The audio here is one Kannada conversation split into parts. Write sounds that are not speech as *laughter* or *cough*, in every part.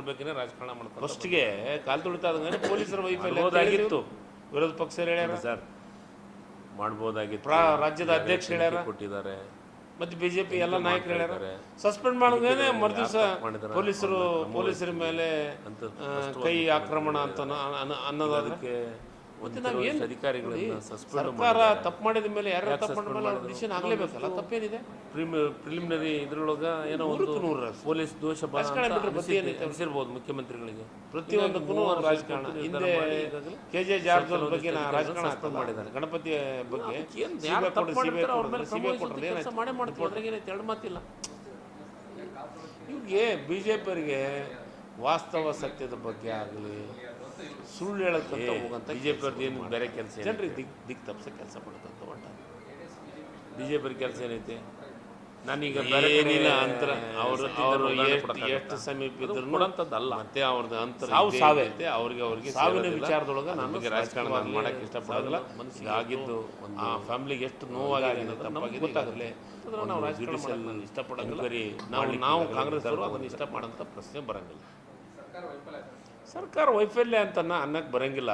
ಬಗ್ಗೆನೇ ರಾಜಕಾರಣ ಮಾಡ್ತಾರೆ ಫಸ್ಟ್ಗೆ ಕಾಲ್ ತುಳಿತಾ ಇದ್ದಂಗೆ ಪೊಲೀಸರ ವೈಫಲ್ಯ ಅಂತ ವಿರೋಧ ಪಕ್ಷ ಹೇಳ್ಯಾರ? ಸರ್. ಮಾಡ್ಬೋದಾಗಿತ್ತು. ಪ್ರಾ- ರಾಜ್ಯದ ಅಧ್ಯಕ್ಷ ಹೇಳ್ಯಾರ. ಕೊಟ್ಟಿದ್ದಾರೆ. ಮತ್ತೆ ಬಿಜೆಪಿ ಎಲ್ಲ ನಾಯಕರು ಹೇಳ್ಯಾರ. ಸಸ್ಪೆಂಡ್ ಮಾಡಿದ್ರೆ? ಮರುದಿವಸ? ಪೊಲೀಸರು ಪೊಲೀಸರ ಮೇಲೆ ಕೈ ಆಕ್ರಮಣ ಅಂತ ಅನ್ನೋದಕ್ಕೆ ಅದಕ್ಕೆ ಮತ್ತೆ ನಾವು ಏನು ಅಧಿಕಾರಿಗಳನ್ನ ಸಸ್ಪೆಂಡ್ ಸರ್ಕಾರ ತಪ್ಪು ಮಾಡಿದ ಮೇಲೆ ಯಾರು ತಪ್ಪು ಮಾಡಿದ ಮೇಲೆ ಡಿಸಿಷನ್ ಆಗ್ಲೇಬೇಕಲ್ಲ? ತಪ್ಪೇನಿದೆ? ಪ್ರಿಲಿಮಿನರಿ ಇದ್ರೊಳಗ ಏನೋ ಒಂದು ಪೊಲೀಸ್ ದೋಷ ಬಾ ರಾಜಕಾರಣ ಅಂತ ಬಿಟ್ರೆ ಅನಿಸಿದ್ದೆ- ಮುಖ್ಯಮಂತ್ರಿಗಳಿಗೆ. ಪ್ರತಿಯೊಂದಕ್ಕೂ ರಾಜಕಾರಣ. ಹಿಂದೆ ಕೆ ಜೆ ಜಾರ್ಜ್ ಬಗ್ಗೆ ರಾಜಕಾರಣ. ಮಾಡಿದ್ದಾರೆ. ಗಣಪತಿ ಬಗ್ಗೆ? ಮಾಡೇ ಮಾಡ್ತೀವಿ ಅದ್ರಾಗ ಏನೈತೆ ಎರಡು ಮಾತಿಲ್ಲ. ಇವ್ರಿಗೆ ಬಿ ಜೆ ಪಿಯವರಿಗೆ ವಾಸ್ತವ ಸತ್ಯದ ಬಗ್ಗೆ ಆಗಲಿ ಸುಳ್ಳು ಹೇಳಕ್ಕಂತ ಹೋಗಂತ ಬಿ ಜೆ ಪಿ ಏನು ಬೇರೆ ಕೆಲಸ ಜನರಿಗೆ ದಿಕ್ ದಿಕ್ ತಪ್ಪಿಸ ಕೆಲಸ ಮಾಡ್ತಂತ ಹೊಂಟ ಬಿ ಜೆ ಪಿ ಕೆಲಸ ಏನೈತೆ? ನಾನೀಗ ಏನಿಲ್ಲ ಅಂತರ ಅವರು ಅವರು ಎಷ್ಟು ಸಮೀಪ ಇದ್ರು ನೋಡಂತದ್ದಲ್ಲ ಮತ್ತೆ ಅವ್ರದ್ದು ಅಂತರ ಸಾವು. ಅವ್ರಿಗೆ ಅವ್ರಿಗೆ ಸಾವಿನ. ವಿಚಾರದೊಳಗೆ ನಮಗೆ ರಾಜಕಾರಣ ನಾನು ಮಾಡಕ್ಕೆ ಇಷ್ಟಪಡೋದಿಲ್ಲ. ಮನಸ್ಸಿಗೆ ಆಗಿದ್ದು ಒಂದು ಆ ಫ್ಯಾಮಿಲಿಗೆ ಎಷ್ಟು ನೋವಾಗಿದೆ ನಮಗೆ. ಗೊತ್ತಾಗಲಿ ನಾವು ರಾಜಕೀಯ ರಾಜಕಾರಣ ಇಷ್ಟಪಡೋದಿಲ್ಲ. ನಾವು ನಾವು ಕಾಂಗ್ರೆಸ್ ಅವರು ಅದನ್ನು ಇಷ್ಟ ಮಾಡೋಂಥ ಪ್ರಶ್ನೆ ಬರಂಗಿಲ್ಲ. ಸರ್ಕಾರ ವೈಫಲ್ಯ ಅಂತ ಅನ್ನಕ್ಕೆ ಬರೋಂಗಿಲ್ಲ.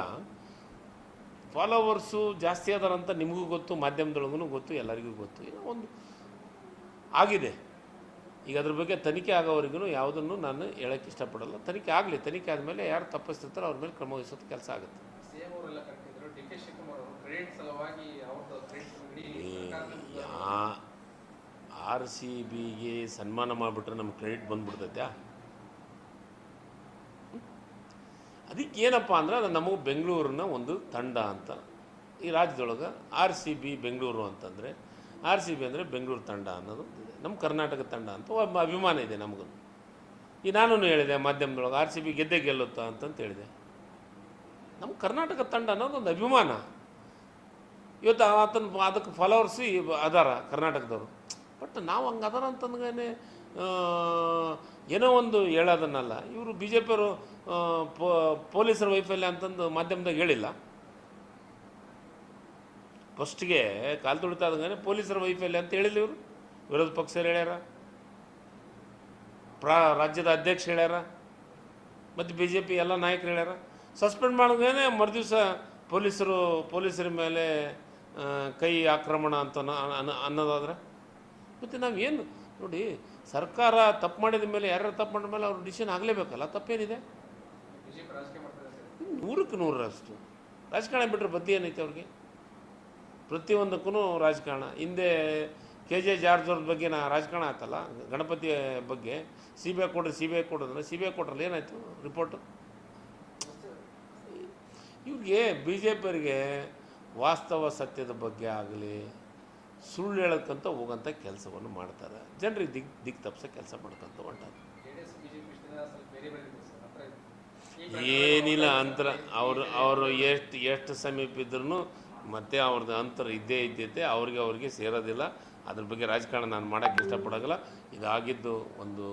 ಫಾಲೋವರ್ಸು ಜಾಸ್ತಿ ಅದಾರಂತ ನಿಮಗೂ ಗೊತ್ತು ಮಾಧ್ಯಮದೊಳಗೂ ಗೊತ್ತು ಎಲ್ಲರಿಗೂ ಗೊತ್ತು. ಏನೋ ಒಂದು ಆಗಿದೆ. ಈಗ ಅದ್ರ ಬಗ್ಗೆ ತನಿಖೆ ಆಗೋವರೆಗೂ ಯಾವುದನ್ನು ನಾನು ಹೇಳಕ್ಕೆ ಇಷ್ಟಪಡಲ್ಲ. ತನಿಖೆ ಆಗಲಿ ತನಿಖೆ ಆದಮೇಲೆ ಯಾರು ತಪ್ಪಿಸ್ತಿರ್ತಾರೋ ಅವ್ರ ಮೇಲೆ ಕ್ರಮ ವಹಿಸೋದು ಕೆಲಸ ಆಗುತ್ತೆ. ಆರ್ ಸಿ ಬಿಗೆ ಸನ್ಮಾನ ಮಾಡಿಬಿಟ್ರೆ ನಮ್ಗೆ ಕ್ರೆಡಿಟ್ ಬಂದ್ಬಿಡ್ತೈತ್ಯಾ? ಅದಕ್ಕೆ ಏನಪ್ಪ ಅಂದ್ರೆ ಅದು ನಮಗೆ ಬೆಂಗಳೂರಿನ ಒಂದು ತಂಡ ಅಂತ. ಈ ರಾಜ್ಯದೊಳಗೆ ಆರ್ ಸಿ ಬಿ ಬೆಂಗಳೂರು ಅಂತಂದರೆ, ಆರ್ ಸಿ ಬಿ ಅಂದರೆ ಬೆಂಗಳೂರು ತಂಡ ಅನ್ನೋದು. ನಮ್ಮ ಕರ್ನಾಟಕ ತಂಡ ಅಂತ ಒಬ್ಬ ಅಭಿಮಾನ ಇದೆ ನಮಗೂ. ಈ ನಾನು ಹೇಳಿದೆ ಮಾಧ್ಯಮದೊಳಗೆ, ಆರ್ ಸಿ ಬಿ ಗೆದ್ದೆ ಗೆಲ್ಲುತ್ತಾ ಅಂತಂತ ಹೇಳಿದೆ. ನಮ್ಮ ಕರ್ನಾಟಕ ತಂಡ ಅನ್ನೋದು ಒಂದು ಅಭಿಮಾನ. ಇವತ್ತು ಆತನ ಅದಕ್ಕೆ ಫಾಲೋವರ್ಸ್ ಅದಾರ ಕರ್ನಾಟಕದವರು. ಬಟ್ ನಾವು ಹಂಗೆ ಅದಾರ ಅಂತಂದ್ಗೇ ಏನೋ ಒಂದು ಹೇಳೋದನ್ನಲ್ಲ. ಇವರು ಬಿ ಜೆ ಪಿಯವರು ಪೊಲೀಸರ ವೈಫಲ್ಯ ಅಂತಂದು ಮಾಧ್ಯಮದಾಗ ಹೇಳಿಲ್ಲ. ಫಸ್ಟ್ಗೆ ಕಾಲು ತುಳಿತಾ ಇದ್ದಂಗೆ ಪೊಲೀಸರ ವೈಫಲ್ಯ ಅಂತ ಹೇಳಿಲ್ಲ ಇವರು. ವಿರೋಧ ಪಕ್ಷರು ಹೇಳ್ಯಾರ. ಪ್ರಾ, ರಾಜ್ಯದ ಅಧ್ಯಕ್ಷ ಹೇಳ್ಯಾರ. ಮತ್ತು ಬಿ ಜೆ ಪಿ ಎಲ್ಲ ನಾಯಕರು ಹೇಳ್ಯಾರ. ಸಸ್ಪೆಂಡ್ ಮಾಡಿದ್ರೆ ಮರುದಿವಸ ಪೊಲೀಸರು, ಪೊಲೀಸರ ಮೇಲೆ ಕೈ ಆಕ್ರಮಣ ಅಂತ ಅನ್ನ- ಅನ್ನ- ಅನ್ನೋದಾದ್ರೆ. ಮತ್ತು ನಾವು ಏನು, ನೋಡಿ ಸರ್ಕಾರ ತಪ್ಪು ಮಾಡಿದ ಮೇಲೆ, ಯಾರ್ಯಾರು ತಪ್ಪು ಮಾಡಿದ ಮೇಲೆ ಅವ್ರ ಡಿಸಿಷನ್ ಆಗಲೇಬೇಕಲ್ಲ, ತಪ್ಪೇನಿದೆ? ನೂರಕ್ಕೆ ನೂರರಷ್ಟು ರಾಜಕಾರಣ ಬಿಟ್ಟರೆ ಬದ್ದಿ ಏನೈತೆ ಅವ್ರಿಗೆ? ಪ್ರತಿಯೊಂದಕ್ಕೂ ರಾಜಕಾರಣ. ಹಿಂದೆ ಕೆ ಜೆ ಜಾರ್ಜ್ ಅವ್ರ ಬಗ್ಗೆ ನಾ ರಾಜಕಾರಣ ಆಯ್ತಲ್ಲ ಗಣಪತಿ ಬಗ್ಗೆ. ಸಿ ಬಿ ಐ ಕೊಡ್ರಿ ಸಿ ಬಿ ಐ ಕೊಡೋದ್ರೆ ಸಿ ಬಿ ಐ ಕೊಟ್ರಲ್ಲಿ ಏನಾಯಿತು ರಿಪೋರ್ಟು? ಇವ್ರಿಗೆ ಬಿ ಜೆ ಪಿಯವರಿಗೆ ವಾಸ್ತವ ಸತ್ಯದ ಬಗ್ಗೆ ಆಗಲಿ ಸುಳ್ಳು ಹೇಳಕ್ಕಂತ ಹೋಗೋಂಥ ಕೆಲಸವನ್ನು ಮಾಡ್ತಾರೆ. ಜನರಿಗೆ ದಿಕ್ ದಿಕ್ ತಪ್ಪಿಸೋ ಕೆಲಸ ಮಾಡ್ಕೊಂತ ಹೊಂಟಾರೆ. ಏನಿಲ್ಲ ಅಂತರ. ಅವರು ಅವರು ಎಷ್ಟು ಎಷ್ಟು ಸಮೀಪ ಇದ್ರೂ ಮತ್ತೆ ಅವ್ರದ್ದು ಅಂತರ ಇದ್ದೇ ಇದ್ದೈತೆ ಅವ್ರಿಗೆ ಅವ್ರಿಗೆ ಸೇರೋದಿಲ್ಲ. ಅದ್ರ ಬಗ್ಗೆ ರಾಜಕಾರಣ ನಾನು ಮಾಡೋಕ್ಕೆ ಇಷ್ಟಪಡೋಲ್ಲ ಇದಾಗಿದ್ದು ಒಂದು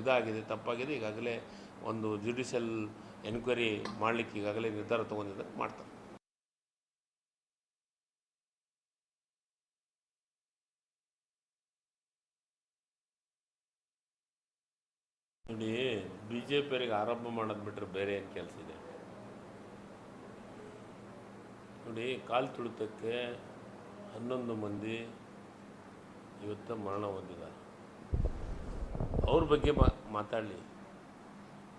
ಇದಾಗಿದೆ ತಪ್ಪಾಗಿದೆ. ಈಗಾಗಲೇ ಒಂದು ಜುಡಿಷಿಯಲ್ ಎನ್ಕ್ವೈರಿ ಮಾಡಲಿಕ್ಕೆ ಈಗಾಗಲೇ ನಿರ್ಧಾರ ತೊಗೊಂಡಿದ್ದಾರೆ. ಮಾಡ್ತಾರೆ. ನೋಡಿ ಬಿ ಜೆ ಆರಂಭ ಮಾಡೋದು ಬಿಟ್ಟರೆ ಬೇರೆ ಏನು ಕೆಲಸ ಇದೆ? ನೋಡಿ, ಕಾಲು ತುಳಿತಕ್ಕೆ ಹನ್ನೊಂದು ಮಂದಿ ಇವತ್ತು ಮರಣ ಹೊಂದಿದ್ದಾರೆ. ಅವ್ರ ಬಗ್ಗೆ ಮಾತಾಡಲಿ.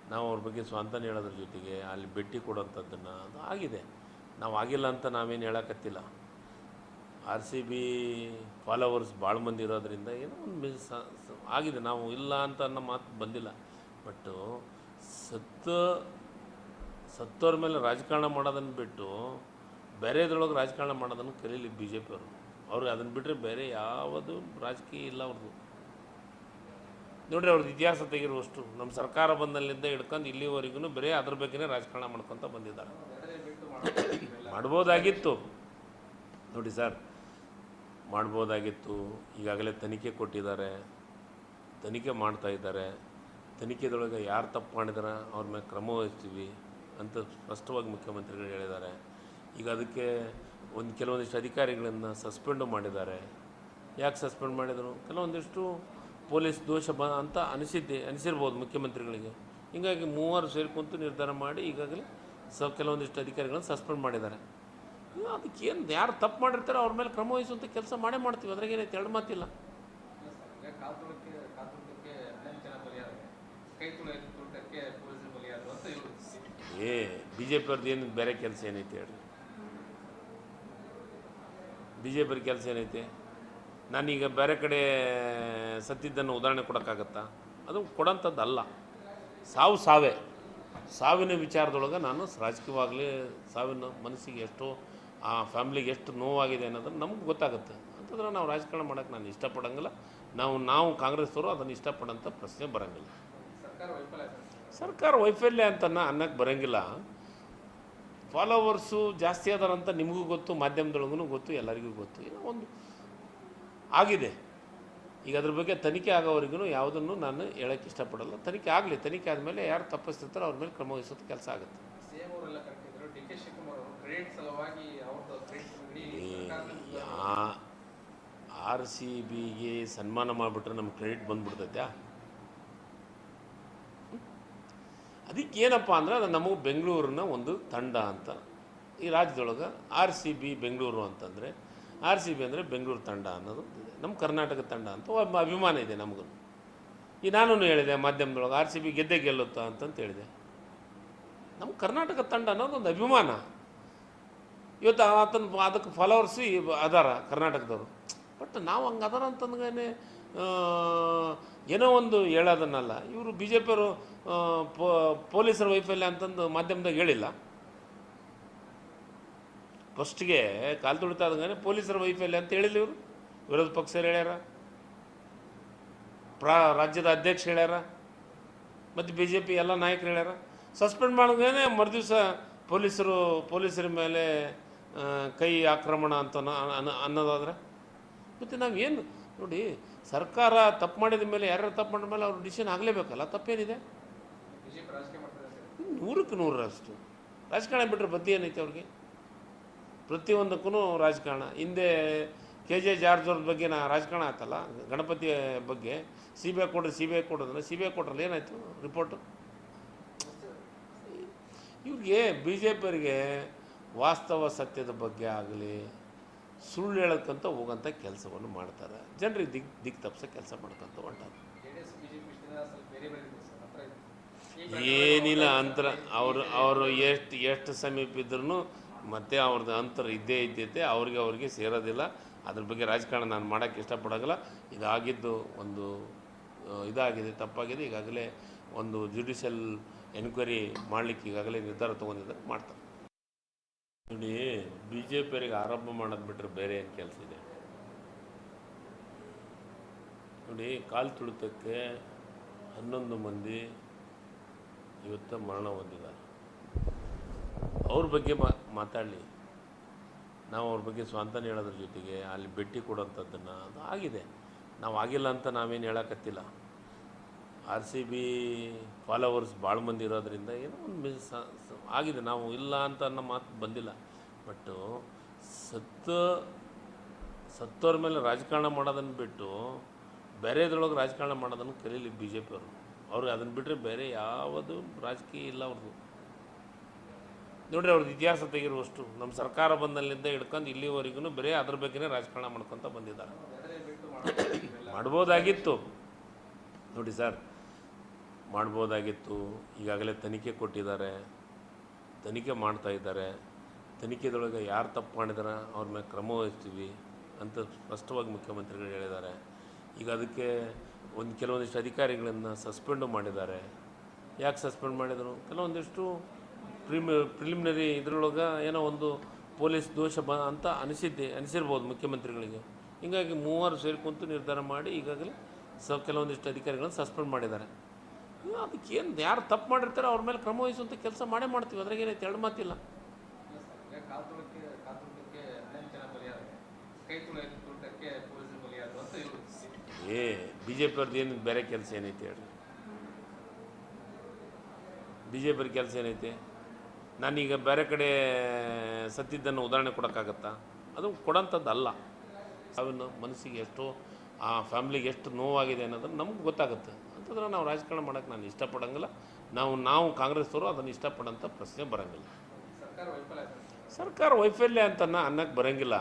ನಾವು ಅವ್ರ ಬಗ್ಗೆ ಸ್ವಂತನ ಹೇಳೋದ್ರ ಜೊತೆಗೆ ಅಲ್ಲಿ ಭೇಟಿ ಕೊಡೋಂಥದ್ದನ್ನು ಅದು ಆಗಿದೆ. ನಾವು ಆಗಿಲ್ಲ ಅಂತ ನಾವೇನು ಹೇಳಕತ್ತಿಲ್ಲ. ಆರ್ ಸಿ ಬಿ ಫಾಲೋವರ್ಸ್ ಭಾಳ ಮಂದಿ ಇರೋದ್ರಿಂದ ಏನೋ ಒಂದು ಮಿಸ್ ಆಗಿದೆ. ನಾವು ಇಲ್ಲ ಅಂತ ಅನ್ನೋ ಮಾತು ಬಂದಿಲ್ಲ. ಬಟ್ಟು ಸತ್ತ ಸತ್ತೋರ ಮೇಲೆ ರಾಜಕಾರಣ ಮಾಡೋದನ್ನು ಬಿಟ್ಟು ಬೇರೆದ್ರೊಳಗೆ ರಾಜಕಾರಣ ಮಾಡೋದನ್ನು ಕಲೀಲಿ ಬಿ ಜೆ ಪಿಯವರು ಅವ್ರಿಗೆ ಅದನ್ನು ಬಿಟ್ಟರೆ ಬೇರೆ ಯಾವುದು ರಾಜಕೀಯ ಇಲ್ಲ ಅವ್ರದ್ದು. ನೋಡ್ರಿ, ಅವ್ರದ್ದು ಇತಿಹಾಸ ತೆಗಿರುವಷ್ಟು ನಮ್ಮ ಸರ್ಕಾರ ಬಂದಲ್ಲಿಂದ ಹಿಡ್ಕೊಂಡು ಇಲ್ಲಿವರೆಗೂ ಬರೀ ಅದ್ರ ಬಗ್ಗೆನೇ ರಾಜಕಾರಣ ಮಾಡ್ಕೊತ ಬಂದಿದ್ದಾರೆ. *coughs* ಮಾಡ್ಬೋದಾಗಿತ್ತು. ನೋಡಿ ಸರ್ ಮಾಡ್ಬೋದಾಗಿತ್ತು. ಈಗಾಗಲೇ ತನಿಖೆ ಕೊಟ್ಟಿದ್ದಾರೆ. ತನಿಖೆ ಮಾಡ್ತಾ ಇದ್ದಾರೆ. ತನಿಖೆದೊಳಗೆ ಯಾರು ತಪ್ಪು ಮಾಡಿದಾರೆ ಅವ್ರ ಮೇಲೆ ಕ್ರಮ ವಹಿಸ್ತೀವಿ ಅಂತ ಸ್ಪಷ್ಟವಾಗಿ ಮುಖ್ಯಮಂತ್ರಿಗಳು ಹೇಳಿದ್ದಾರೆ. ಈಗ ಅದಕ್ಕೆ ಒಂದು ಕೆಲವೊಂದಿಷ್ಟು ಅಧಿಕಾರಿಗಳನ್ನು ಸಸ್ಪೆಂಡು ಮಾಡಿದ್ದಾರೆ. ಯಾಕೆ ಸಸ್ಪೆಂಡ್ ಮಾಡಿದರು? ಕೆಲವೊಂದಿಷ್ಟು ಪೊಲೀಸ್ ದೋಷ ಬ ಅಂತ ಅನಿಸಿದ್ದೆ, ಅನಿಸಿರ್ಬೋದು ಮುಖ್ಯಮಂತ್ರಿಗಳಿಗೆ. ಹೀಗಾಗಿ ಮೂವರು ಸೇರಿಕೊಂತು ನಿರ್ಧಾರ ಮಾಡಿ ಈಗಾಗಲೇ ಸ ಕೆಲವೊಂದಿಷ್ಟು ಅಧಿಕಾರಿಗಳನ್ನು ಸಸ್ಪೆಂಡ್ ಮಾಡಿದ್ದಾರೆ. ಈಗ ಅದಕ್ಕೆ ಏನು ಯಾರು ತಪ್ಪು ಮಾಡಿರ್ತಾರೆ ಅವ್ರ ಮೇಲೆ ಕ್ರಮ ವಹಿಸುವಂಥ ಕೆಲಸ ಮಾಡೇ ಮಾಡ್ತೀವಿ. ಅದ್ರಾಗ ಏನೈತೆ ಎರಡು ಮಾತಿಲ್ಲ. ಏ ಬಿ ಜೆ ಪಿಯವ್ರದ್ದು ಏನು ಬೇರೆ ಕೆಲಸ ಏನೈತೆ ಹೇಳಿ? ಬಿ ಜೆ ಪಿಯವ್ರ ಕೆಲಸ ಏನೈತೆ? ನಾನೀಗ ಬೇರೆ ಕಡೆ ಸತ್ತಿದ್ದನ್ನು ಉದಾಹರಣೆ ಕೊಡೋಕ್ಕಾಗತ್ತಾ? ಅದು ಕೊಡೋಂಥದ್ದು ಅಲ್ಲ ಸಾವು ಸಾವೇ. ಸಾವಿನ ವಿಚಾರದೊಳಗೆ ನಾನು ರಾಜಕೀಯವಾಗಲಿ ಸಾವಿನ ಮನಸ್ಸಿಗೆ ಎಷ್ಟು ಆ ಫ್ಯಾಮ್ಲಿಗೆ ಎಷ್ಟು ನೋವಾಗಿದೆ ಅನ್ನೋದನ್ನು ನಮ್ಗೆ ಗೊತ್ತಾಗುತ್ತೆ. ಅಂತಂದ್ರೆ ನಾವು ರಾಜಕಾರಣ ಮಾಡೋಕ್ಕೆ ನಾನು ಇಷ್ಟಪಡೋಂಗಿಲ್ಲ. ನಾವು ನಾವು ಕಾಂಗ್ರೆಸ್ಸವರು ಅದನ್ನು ಇಷ್ಟಪಡೋಂಥ ಪ್ರಶ್ನೆ ಬರೋಂಗಿಲ್ಲ. ಸರ್ಕಾರ ವೈಫಲ್ಯ ಸರ್ ಸರ್ಕಾರ ವೈಫಲ್ಯ ಅಂತ ಅನ್ನಕ್ಕೆ ಬರೋಂಗಿಲ್ಲ. ಫಾಲೋವರ್ಸು ಜಾಸ್ತಿ ಅದಾರಂತ ನಿಮಗೂ ಗೊತ್ತು ಮಾಧ್ಯಮದೊಳಗೂ ಗೊತ್ತು, ಎಲ್ಲರಿಗೂ ಗೊತ್ತು. ಏನೋ ಒಂದು ಆಗಿದೆ. ಈಗ ಅದ್ರ ಬಗ್ಗೆ ತನಿಖೆ ಆಗೋವರೆಗೂ ಯಾವುದನ್ನು ನಾನು ಹೇಳೋಕ್ಕೆ ಇಷ್ಟಪಡಲ್ಲ. ತನಿಖೆ ಆಗಲಿ, ತನಿಖೆ ಆದಮೇಲೆ ಯಾರು ತಪ್ಪಿಸ್ತಿರ್ತಾರೋ ಅವ್ರ ಮೇಲೆ ಕ್ರಮ ವಹಿಸೋದು ಕೆಲಸ ಆಗುತ್ತೆ ಸಿಎಂ ಅವರೆಲ್ಲ ಕರೆಕ್ಟಿದ್ರು ಡಿ ಕೆ ಶಿವಕುಮಾರ್ ಅವರು ಕ್ರೆಡಿಟ್ ಸಲುವಾಗಿ ಅವ್ರದ್ದು ಕ್ರೆಡಿಟ್ ಇಡೀ ಸರ್ಕಾರದ ಆರ್ ಸಿ ಬಿಗೆ ಸನ್ಮಾನ ಮಾಡಿಬಿಟ್ರೆ ನಮ್ಗೆ ಕ್ರೆಡಿಟ್ ಬಂದ್ಬಿಡ್ತೈತೆ. ಅದಕ್ಕೆ ಏನಪ್ಪ ಅಂದ್ರೆ ಅದು ನಮಗೆ ಬೆಂಗಳೂರಿನ ಒಂದು ತಂಡ ಅಂತ. ಈ ರಾಜ್ಯದೊಳಗೆ ಆರ್ ಸಿ ಬಿ ಬೆಂಗಳೂರು ಅಂತಂದರೆ, ಆರ್ ಸಿ ಬಿ ಅಂದರೆ ಬೆಂಗಳೂರು ತಂಡ ಅನ್ನೋದು ನಮ್ಮ ಕರ್ನಾಟಕ ತಂಡ ಅಂತ ಒಬ್ಬ ಅಭಿಮಾನ ಇದೆ ನಮಗೂ. ಈ ನಾನು ಹೇಳಿದೆ ಮಾಧ್ಯಮದೊಳಗೆ ಆರ್ ಸಿ ಬಿ ಗೆದ್ದೆ ಗೆಲ್ಲುತ್ತಾ ಅಂತಂತ ಹೇಳಿದೆ. ನಮ್ಮ ಕರ್ನಾಟಕ ತಂಡ ಅನ್ನೋದು ಒಂದು ಅಭಿಮಾನ. ಇವತ್ತು ಆತನ ಅದಕ್ಕೆ ಫಾಲೋವರ್ಸ್ ಅದಾರ ಕರ್ನಾಟಕದವರು. ಬಟ್ ನಾವು ಹಂಗೆ ಅದಾರ ಅಂತಂದ್ಗೇ ಏನೋ ಒಂದು ಹೇಳೋದನ್ನಲ್ಲ. ಇವರು ಬಿ ಜೆ ಪಿಯವರು ಪೊಲೀಸರ ವೈಫಲ್ಯ ಅಂತಂದು ಮಾಧ್ಯಮದಾಗ ಹೇಳಿಲ್ಲ. ಫಸ್ಟ್ಗೆ ಕಾಲು ತುಳಿತಾದಂಗೆ ಪೊಲೀಸರ ವೈಫಲ್ಯ ಅಂತ ಹೇಳಿಲ್ಲ ಇವರು. ವಿರೋಧ ಪಕ್ಷರು ಹೇಳ್ಯಾರ? ಪ್ರಾ, ರಾಜ್ಯದ ಅಧ್ಯಕ್ಷ ಹೇಳ್ಯಾರ? ಮತ್ತು ಬಿ ಜೆ ಪಿ ಎಲ್ಲ ನಾಯಕರು ಹೇಳ್ಯಾರ? ಸಸ್ಪೆಂಡ್ ಮಾಡಿದ್ರೆ ಮರುದಿವಸ ಪೊಲೀಸರು, ಪೊಲೀಸರ ಮೇಲೆ ಕೈ ಆಕ್ರಮಣ ಅಂತ ಅನ್ನೋ- ಅನ್ನೋ- ಅನ್ನೋದಾದ್ರೆ? ಮತ್ತು ನಾವೇನು ನೋಡಿ, ಸರ್ಕಾರ ತಪ್ಪು ಮಾಡಿದ ಮೇಲೆ ಯಾರ್ಯಾರು ತಪ್ಪು ಮಾಡಿದ ಮೇಲೆ ಅವ್ರ ಡಿಸಿಷನ್ ಆಗಲೇಬೇಕಲ್ಲ, ತಪ್ಪೇನಿದೆ? ನೂರಕ್ಕೆ ನೂರರಷ್ಟು ರಾಜಕಾರಣ ಬಿಟ್ಟರೆ ಬದ್ದಿ ಏನೈತೆ ಅವ್ರಿಗೆ? ಪ್ರತಿಯೊಂದಕ್ಕೂ ರಾಜಕಾರಣ. ಹಿಂದೆ ಕೆ ಜೆ ಜಾರ್ಜ್ ಅವ್ರ ಬಗ್ಗೆ ನಾ ರಾಜಕಾರಣ ಆಯ್ತಲ್ಲ ಗಣಪತಿ ಬಗ್ಗೆ. ಸಿ ಬಿ ಐ ಕೊಡ್ರಿ, ಸಿ ಬಿ ಐ ಕೊಡೋದ್ರೆ ಸಿ ಬಿ ಐ ಕೊಟ್ರಲ್ಲಿ ಏನಾಯಿತು ರಿಪೋರ್ಟು ಇವ್ರಿಗೆ ಬಿ ಜೆ ಪಿಯವರಿಗೆ ವಾಸ್ತವ ಸತ್ಯದ ಬಗ್ಗೆ ಆಗಲಿ ಸುಳ್ಳು ಹೇಳಕ್ಕಂತ ಹೋಗೋಂಥ ಕೆಲಸವನ್ನು ಮಾಡ್ತಾರೆ. ಜನರಿಗೆ ದಿಕ್ ದಿಕ್ ತಪ್ಪಿಸೋ ಕೆಲಸ ಮಾಡ್ಕೊಂತ ಹೊಂಟಾರೆ. ಏನಿಲ್ಲ ಅಂತರ. ಅವರು ಅವರು ಎಷ್ಟು ಎಷ್ಟು ಸಮೀಪ ಇದ್ರೂ ಮತ್ತೆ ಅವ್ರದ್ದು ಅಂತರ ಇದ್ದೇ ಇದ್ದೈತೆ. ಅವ್ರಿಗೆ ಅವ್ರಿಗೆ ಸೇರೋದಿಲ್ಲ. ಅದ್ರ ಬಗ್ಗೆ ರಾಜಕಾರಣ ನಾನು ಮಾಡೋಕ್ಕೆ ಇಷ್ಟಪಡೋಂಗಿಲ್ಲ. ಇದಾಗಿದ್ದು ಒಂದು ಇದಾಗಿದೆ ತಪ್ಪಾಗಿದೆ. ಈಗಾಗಲೇ ಒಂದು ಜುಡಿಷಿಯಲ್ ಎನ್ಕ್ವೈರಿ ಮಾಡಲಿಕ್ಕೆ ಈಗಾಗಲೇ ನಿರ್ಧಾರ ತೊಗೊಂಡಿದ್ದಾರೆ. ಮಾಡ್ತಾರೆ. ನೋಡಿ ಬಿ ಜೆ ಪಿಯವರಿಗೆ ಆರಂಭ ಮಾಡೋದು ಬಿಟ್ಟರೆ ಬೇರೆ ಏನು ಕೆಲಸ ಇದೆ? ನೋಡಿ, ಕಾಲು ತುಳಿತಕ್ಕೆ ಹನ್ನೊಂದು ಮಂದಿ ಇವತ್ತು ಮರಣ ಹೊಂದಿದ್ದಾರೆ. ಅವ್ರ ಬಗ್ಗೆ ಮಾತಾಡಲಿ. ನಾವು ಅವ್ರ ಬಗ್ಗೆ ಸ್ವಂತನ ಹೇಳೋದ್ರ ಜೊತೆಗೆ ಅಲ್ಲಿ ಭೇಟಿ ಕೊಡೋಂಥದ್ದನ್ನು ಅದು ಆಗಿದೆ. ನಾವು ಆಗಿಲ್ಲ ಅಂತ ನಾವೇನು ಹೇಳಕತ್ತಿಲ್ಲ. ಆರ್ ಸಿ ಬಿ ಫಾಲೋವರ್ಸ್ ಭಾಳ ಮಂದಿ ಇರೋದ್ರಿಂದ ಏನೋ ಒಂದು ಮಿಸ್ ಆಗಿದೆ, ನಾವು ಇಲ್ಲ ಅಂತ ಅನ್ನೋ ಮಾತು ಬಂದಿಲ್ಲ. ಬಟ್ಟು ಸತ್ತ ಸತ್ತೋರ ಮೇಲೆ ರಾಜಕಾರಣ ಮಾಡೋದನ್ನು ಬಿಟ್ಟು ಬೇರೆದ್ರೊಳಗೆ ರಾಜಕಾರಣ ಮಾಡೋದನ್ನು ಕಲೀಲಿ ಬಿ ಜೆ ಪಿಯವರು ಅವ್ರಿಗೆ ಅದನ್ನು ಬಿಟ್ಟರೆ ಬೇರೆ ಯಾವುದು ರಾಜಕೀಯ ಇಲ್ಲ ಅವ್ರದ್ದು ನೋಡ್ರಿ ಅವ್ರದ್ದು ಇತಿಹಾಸ ತೆಗಿರುವಷ್ಟು ನಮ್ಮ ಸರ್ಕಾರ ಬಂದಲ್ಲಿಂದ ಹಿಡ್ಕೊಂಡು ಇಲ್ಲಿವರೆಗೂ ಬೇರೆ ಅದ್ರ ಬಗ್ಗೆನೇ ರಾಜಕಾರಣ ಮಾಡ್ಕೊತ ಬಂದಿದ್ದಾರೆ. ಮಾಡ್ಬೋದಾಗಿತ್ತು. ನೋಡಿ ಸರ್, ಮಾಡ್ಬೋದಾಗಿತ್ತು. ಈಗಾಗಲೇ ತನಿಖೆ ಕೊಟ್ಟಿದ್ದಾರೆ. ತನಿಖೆ ಮಾಡ್ತಾ ಇದ್ದಾರೆ. ತನಿಖೆದೊಳಗೆ ಯಾರು ತಪ್ಪು ಮಾಡಿದಾರೆ, ಅವ್ರ ಮೇಲೆ ಕ್ರಮ ವಹಿಸ್ತೀವಿ ಅಂತ ಸ್ಪಷ್ಟವಾಗಿ ಮುಖ್ಯಮಂತ್ರಿಗಳು ಹೇಳಿದ್ದಾರೆ. ಈಗ ಅದಕ್ಕೆ ಒಂದು ಕೆಲವೊಂದಿಷ್ಟು ಅಧಿಕಾರಿಗಳನ್ನು ಸಸ್ಪೆಂಡು ಮಾಡಿದ್ದಾರೆ. ಯಾಕೆ ಸಸ್ಪೆಂಡ್ ಮಾಡಿದರು? ಕೆಲವೊಂದಿಷ್ಟು ಪ್ರಿಮಿ, ಪ್ರಿಲಿಮಿನರಿ ಇದ್ರೊಳಗೆ ಏನೋ ಒಂದು ಪೊಲೀಸ್ ದೋಷ ಬ, ಅಂತ ಅನಿಸಿದ್ದೆ, ಅನಿಸಿರ್ಬೋದು ಮುಖ್ಯಮಂತ್ರಿಗಳಿಗೆ. ಹೀಗಾಗಿ ಮೂವರು ಸೇರಿಕೊಂತು ನಿರ್ಧಾರ ಮಾಡಿ ಈಗಾಗಲೇ ಸ, ಕೆಲವೊಂದಿಷ್ಟು ಅಧಿಕಾರಿಗಳನ್ನು ಸಸ್ಪೆಂಡ್ ಮಾಡಿದ್ದಾರೆ. ಅದಕ್ಕೆ ಏನು ಯಾರು ತಪ್ಪು ಮಾಡಿರ್ತಾರೆ ಅವ್ರ ಮೇಲೆ ಕ್ರಮ ವಹಿಸುವಂಥ ಕೆಲಸ ಮಾಡೇ ಮಾಡ್ತೀವಿ. ಅದ್ರಾಗ ಏನೈತೆ ಎರಡು ಮಾತಿಲ್ಲ. ಏ ಬಿ ಜೆ ಪಿಯವ್ರದ್ದು ಏನು ಬೇರೆ ಕೆಲಸ ಏನೈತೆ ಹೇಳಿ. ಬಿ ಜೆ ಪಿಯವ್ರ ಕೆಲಸ ಏನೈತೆ? ನಾನೀಗ ಬೇರೆ ಕಡೆ ಸತ್ತಿದ್ದನ್ನು ಉದಾಹರಣೆ ಕೊಡೋಕ್ಕಾಗತ್ತಾ? ಅದು ಕೊಡೋಂಥದ್ದು ಅಲ್ಲ. ಸಾವಿನ ಮನಸ್ಸಿಗೆ ಎಷ್ಟು ಆ ಫ್ಯಾಮ್ಲಿಗೆ ಎಷ್ಟು ನೋವಾಗಿದೆ ಅನ್ನೋದನ್ನು ನಮ್ಗೆ ಗೊತ್ತಾಗುತ್ತೆ. ಅಂತಂದ್ರೆ ನಾವು ರಾಜಕಾರಣ ಮಾಡೋಕ್ಕೆ ನಾನು ಇಷ್ಟಪಡೋಂಗಿಲ್ಲ. ನಾವು ನಾವು ಕಾಂಗ್ರೆಸ್ನವರು ಅದನ್ನು ಇಷ್ಟಪಡೋಂಥ ಪ್ರಶ್ನೆ ಬರೋಂಗಿಲ್ಲ. ಸರ್ಕಾರ ವೈಫಲ್ಯ ಅಂತ ಅನ್ನಕ್ಕೆ ಬರೋಂಗಿಲ್ಲ.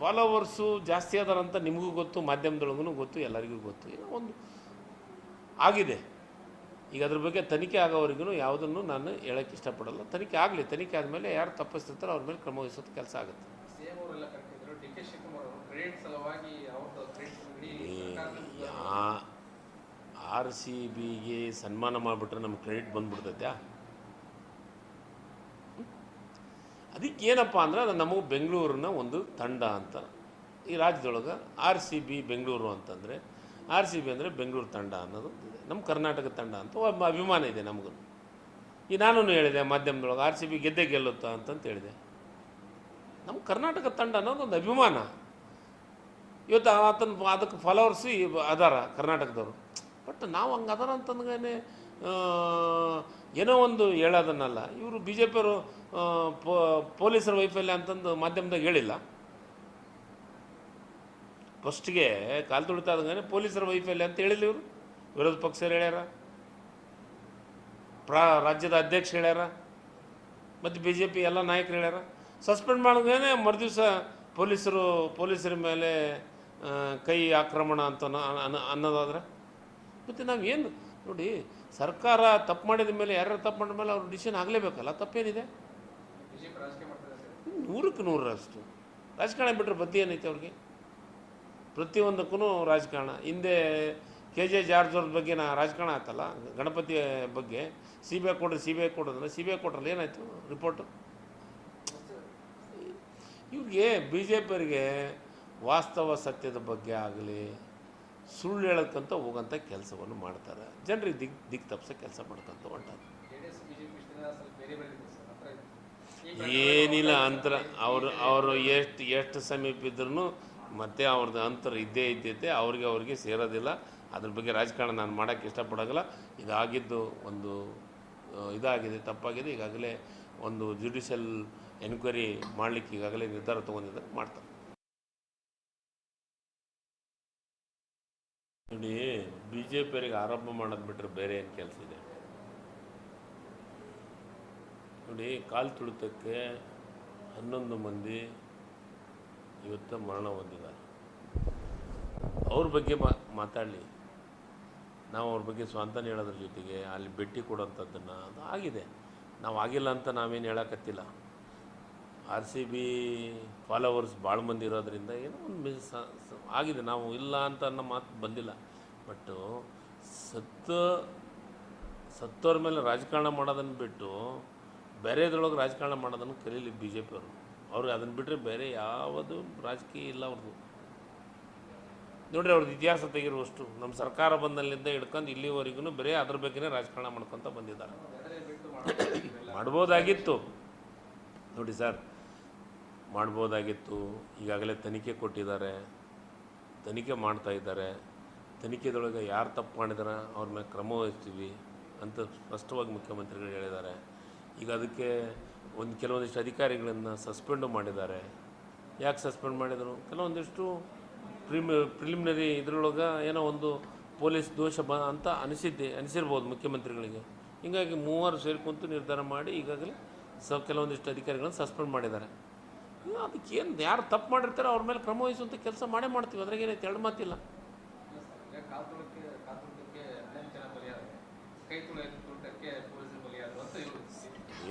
ಫಾಲೋವರ್ಸು ಜಾಸ್ತಿ ಅದಾರಂತ ನಿಮಗೂ ಗೊತ್ತು ಮಾಧ್ಯಮದೊಳಗೂ ಗೊತ್ತು ಎಲ್ಲರಿಗೂ ಗೊತ್ತು. ಏನೋ ಒಂದು ಆಗಿದೆ. ಈಗ ಅದ್ರ ಬಗ್ಗೆ ತನಿಖೆ ಆಗೋವರೆಗೂ ಯಾವುದನ್ನು ನಾನು ಹೇಳೋಕ್ಕೆ ಇಷ್ಟಪಡಲ್ಲ. ತನಿಖೆ ಆಗಲಿ ತನಿಖೆ ಆದಮೇಲೆ ಯಾರು ತಪ್ಪಿಸ್ತಿರ್ತಾರೋ ಅವ್ರ ಮೇಲೆ ಕ್ರಮ ವಹಿಸೋದು ಕೆಲಸ ಆಗುತ್ತೆ. ಯಾ ಆರ್ ಸಿ ಬಿಗೆ ಸನ್ಮಾನ ಮಾಡಿಬಿಟ್ರೆ ನಮ್ಗೆ ಕ್ರೆಡಿಟ್ ಬಂದ್ಬಿಡ್ತೈತ್ಯಾ ಅದಕ್ಕೆ ಏನಪ್ಪ ಅಂದ್ರೆ ಅದು ನಮಗೆ ಬೆಂಗಳೂರಿನ ಒಂದು ತಂಡ ಅಂತ. ಈ ರಾಜ್ಯದೊಳಗೆ ಆರ್ ಸಿ ಬಿ ಬೆಂಗಳೂರು ಅಂತಂದರೆ, ಆರ್ ಸಿ ಬಿ ಅಂದರೆ ಬೆಂಗಳೂರು ತಂಡ ಅನ್ನೋದು ನಮ್ಮ ಕರ್ನಾಟಕ ತಂಡ ಅಂತ ಒಬ್ಬ ಅಭಿಮಾನ ಇದೆ ನಮಗೂ. ಈ ನಾನು ಹೇಳಿದೆ ಮಾಧ್ಯಮದೊಳಗೆ ಆರ್ ಸಿ ಬಿ ಗೆದ್ದೆ ಗೆಲ್ಲುತ್ತಾ ಅಂತಂತ ಹೇಳಿದೆ. ನಮ್ಮ ಕರ್ನಾಟಕ ತಂಡ ಅನ್ನೋದು ಒಂದು ಅಭಿಮಾನ. ಇವತ್ತು ಆತನ ಅದಕ್ಕೆ ಫಾಲೋವರ್ಸು ಅದಾರ ಕರ್ನಾಟಕದವರು. ಬಟ್ ನಾವು ಹಂಗೆ ಅದರ ಅಂತಂದ್ಗೇ ಏನೋ ಒಂದು ಹೇಳೋದನ್ನಲ್ಲ. ಇವರು ಬಿ ಜೆ ಪಿಯವರು ಪೊಲೀಸರ ವೈಫಲ್ಯ ಅಂತಂದು ಮಾಧ್ಯಮದಾಗ ಹೇಳಿಲ್ಲ. ಫಸ್ಟ್ಗೆ ಕಾಲು ತುಳಿತಾ ಇದ್ದಂಗೆ ಪೊಲೀಸರ ವೈಫಲ್ಯ ಅಂತ ಹೇಳಿಲ್ಲ ಇವರು. ವಿರೋಧ ಪಕ್ಷರು ಹೇಳ್ಯಾರ. ಪ್ರಾ, ರಾಜ್ಯದ ಅಧ್ಯಕ್ಷ ಹೇಳ್ಯಾರ. ಮತ್ತು ಬಿ ಜೆ ಪಿ ಎಲ್ಲ ನಾಯಕರು ಹೇಳ್ಯಾರ. ಸಸ್ಪೆಂಡ್ ಮಾಡಿದ್ಮೇಲೆ ಮರುದಿವಸ ಪೊಲೀಸರು, ಪೊಲೀಸರ ಮೇಲೆ ಕೈ ಆಕ್ರಮಣ ಅಂತ ಅನ್ನೋ- ಅನ್ನೋ- ಅನ್ನೋದಾದ್ರೆ ಮತ್ತು ನಾವೇನು ನೋಡಿ, ಸರ್ಕಾರ ತಪ್ಪು ಮಾಡಿದ ಮೇಲೆ, ಯಾರ್ಯಾರು ತಪ್ಪು ಮಾಡಿದ ಮೇಲೆ ಅವ್ರ ಡಿಸಿಷನ್ ಆಗಲೇಬೇಕಲ್ಲ ತಪ್ಪೇನಿದೆ? ನೂರಕ್ಕೆ ನೂರರಷ್ಟು ರಾಜಕಾರಣ ಬಿಟ್ಟರೆ ಬತ್ತಿ ಏನೈತೆ ಅವ್ರಿಗೆ? ಪ್ರತಿಯೊಂದಕ್ಕೂ ರಾಜಕಾರಣ. ಹಿಂದೆ ಕೆ ಜೆ ಜಾರ್ಜ್ ಅವ್ರ ಬಗ್ಗೆ ನಾ ರಾಜಕಾರಣ ಆಯ್ತಲ್ಲ ಗಣಪತಿ ಬಗ್ಗೆ. ಸಿ ಬಿ ಐ ಕೊಡ್ರಿ ಸಿ ಬಿ ಐ ಕೊಡೋದ್ರೆ ಸಿ ಬಿ ಐ ಕೊಟ್ರಲ್ಲಿ ಏನಾಯಿತು ರಿಪೋರ್ಟು ಇವ್ರಿಗೆ ಬಿ ಜೆ ಪಿಯವರಿಗೆ ವಾಸ್ತವ ಸತ್ಯದ ಬಗ್ಗೆ ಆಗಲಿ ಸುಳ್ಳು ಹೇಳಕ್ಕಂತ ಹೋಗೋಂಥ ಕೆಲಸವನ್ನು ಮಾಡ್ತಾರೆ. ಜನರಿಗೆ ದಿಗ್ ದಿಗ್ ತಪ್ಪಿಸೋ ಕೆಲಸ ಮಾಡ್ಕೊಂತ ಹೊಂಟಾರೆ. ಏನಿಲ್ಲ ಅಂತರ ಅವರು ಅವರು ಎಷ್ಟು ಎಷ್ಟು ಸಮೀಪ ಇದ್ರೂ ಮತ್ತೆ ಅವ್ರದ್ದು ಅಂತರ ಇದ್ದೇ ಇದ್ದೈತೆ ಅವ್ರಿಗೆ ಅವ್ರಿಗೆ ಸೇರೋದಿಲ್ಲ. ಅದ್ರ ಬಗ್ಗೆ ರಾಜಕಾರಣ ನಾನು ಮಾಡೋಕ್ಕೆ ಇಷ್ಟಪಡೋಂಗಿಲ್ಲ ಇದಾಗಿದ್ದು ಒಂದು ಇದಾಗಿದೆ ತಪ್ಪಾಗಿದೆ. ಈಗಾಗಲೇ ಒಂದು ಜ್ಯುಡಿಷಿಯಲ್ ಎನ್ಕ್ವೈರಿ ಮಾಡಲಿಕ್ಕೆ ಈಗಾಗಲೇ ನಿರ್ಧಾರ ತೊಗೊಂಡಿದ್ದಾರೆ ಮಾಡ್ತಾರೆ ನೋಡಿ ಬಿ ಜೆ ಪಿಯವರಿಗೆ ಆರೋಪ ಮಾಡೋದು ಬಿಟ್ಟರೆ ಬೇರೆ ಏನು ಕೆಲಸ ಇದೆ? ನೋಡಿ, ಕಾಲು ತುಳಿತಕ್ಕೆ ಹನ್ನೊಂದು ಮಂದಿ ಇವತ್ತು ಮರಣ ಹೊಂದಿದ್ದಾರೆ ಅವ್ರ ಬಗ್ಗೆ ಮಾತಾಡಲಿ. ನಾವು ಅವ್ರ ಬಗ್ಗೆ ಸ್ವಂತನ ಹೇಳೋದ್ರ ಜೊತೆಗೆ ಅಲ್ಲಿ ಭೇಟಿ ಕೊಡೋಂಥದ್ದನ್ನು ಅದು ಆಗಿದೆ. ನಾವು ಆಗಿಲ್ಲ ಅಂತ ನಾವೇನು ಹೇಳಕತ್ತಿಲ್ಲ. ಆರ್ ಸಿ ಬಿ ಫಾಲೋವರ್ಸ್ ಭಾಳ ಮಂದಿ ಇರೋದ್ರಿಂದ ಏನೋ ಒಂದು ಮಿಸ್ ಆಗಿದೆ. ನಾವು ಇಲ್ಲ ಅಂತ ಅನ್ನೋ ಮಾತು ಬಂದಿಲ್ಲ. ಬಟ್ಟು ಸತ್ತ ಸತ್ತೋರ ಮೇಲೆ ರಾಜಕಾರಣ ಮಾಡೋದನ್ನು ಬಿಟ್ಟು ಬೇರೆದ್ರೊಳಗೆ ರಾಜಕಾರಣ ಮಾಡೋದನ್ನು ಕಲೀಲಿ ಬಿ ಜೆ ಪಿಯವರು ಅವ್ರಿಗೆ ಅದನ್ನು ಬಿಟ್ಟರೆ ಬೇರೆ ಯಾವುದು ರಾಜಕೀಯ ಇಲ್ಲ ಅವ್ರದ್ದು ನೋಡ್ರಿ ಅವ್ರದ್ದು ಇತಿಹಾಸ ತೆಗಿರುವಷ್ಟು. ನಮ್ಮ ಸರ್ಕಾರ ಬಂದಲ್ಲಿಂದ ಹಿಡ್ಕೊಂಡು ಇಲ್ಲಿವರೆಗೂ ಬರೀ ಅದ್ರ ಬಗ್ಗೆನೇ ರಾಜಕಾರಣ ಮಾಡ್ಕೊತ ಬಂದಿದ್ದಾರೆ. ಮಾಡ್ಬೋದಾಗಿತ್ತು. ನೋಡಿ ಸರ್, ಮಾಡ್ಬೋದಾಗಿತ್ತು. ಈಗಾಗಲೇ ತನಿಖೆ ಕೊಟ್ಟಿದ್ದಾರೆ. ತನಿಖೆ ಮಾಡ್ತಾ ಇದ್ದಾರೆ. ತನಿಖೆದೊಳಗೆ ಯಾರು ತಪ್ಪು ಮಾಡಿದಾರೆ, ಅವ್ರ ಮೇಲೆ ಕ್ರಮ ವಹಿಸ್ತೀವಿ ಅಂತ ಸ್ಪಷ್ಟವಾಗಿ ಮುಖ್ಯಮಂತ್ರಿಗಳು ಹೇಳಿದ್ದಾರೆ. ಈಗ ಅದಕ್ಕೆ ಒಂದು ಕೆಲವೊಂದಿಷ್ಟು ಅಧಿಕಾರಿಗಳನ್ನು ಸಸ್ಪೆಂಡು ಮಾಡಿದ್ದಾರೆ. ಯಾಕೆ ಸಸ್ಪೆಂಡ್ ಮಾಡಿದರು? ಕೆಲವೊಂದಿಷ್ಟು ಪ್ರಿಮ್, ಪ್ರಿಲಿಮಿನರಿ ಇದ್ರೊಳಗೆ ಏನೋ ಒಂದು ಪೊಲೀಸ್ ದೋಷ ಬ, ಅಂತ ಅನಿಸಿದ್ದೆ, ಅನಿಸಿರ್ಬೋದು ಮುಖ್ಯಮಂತ್ರಿಗಳಿಗೆ. ಹೀಗಾಗಿ ಮೂವರು ಸೇರಿಕೊಂತು ನಿರ್ಧಾರ ಮಾಡಿ ಈಗಾಗಲೇ ಸ ಕೆಲವೊಂದಿಷ್ಟು ಅಧಿಕಾರಿಗಳನ್ನು ಸಸ್ಪೆಂಡ್ ಮಾಡಿದ್ದಾರೆ. ಅದಕ್ಕೇನು ಯಾರು ತಪ್ಪು ಮಾಡಿರ್ತಾರೆ ಅವ್ರ ಮೇಲೆ ಕ್ರಮ ವಹಿಸುವಂಥ ಕೆಲಸ ಮಾಡೇ ಮಾಡ್ತೀವಿ. ಅದ್ರಾಗೇನೈತೆ ಎರಡು ಮಾತಿಲ್ಲ. ಕಾಲ್ ತುಳಕ್ಕೆ ಹದಿನೆಂಟು ಜನ ಕೈ ತುಳ ತುಳಿತಕ್ಕೆ ಪೊಲೀಸರು ಬಲಿಯಾದರು ಅಂತ ಇವರು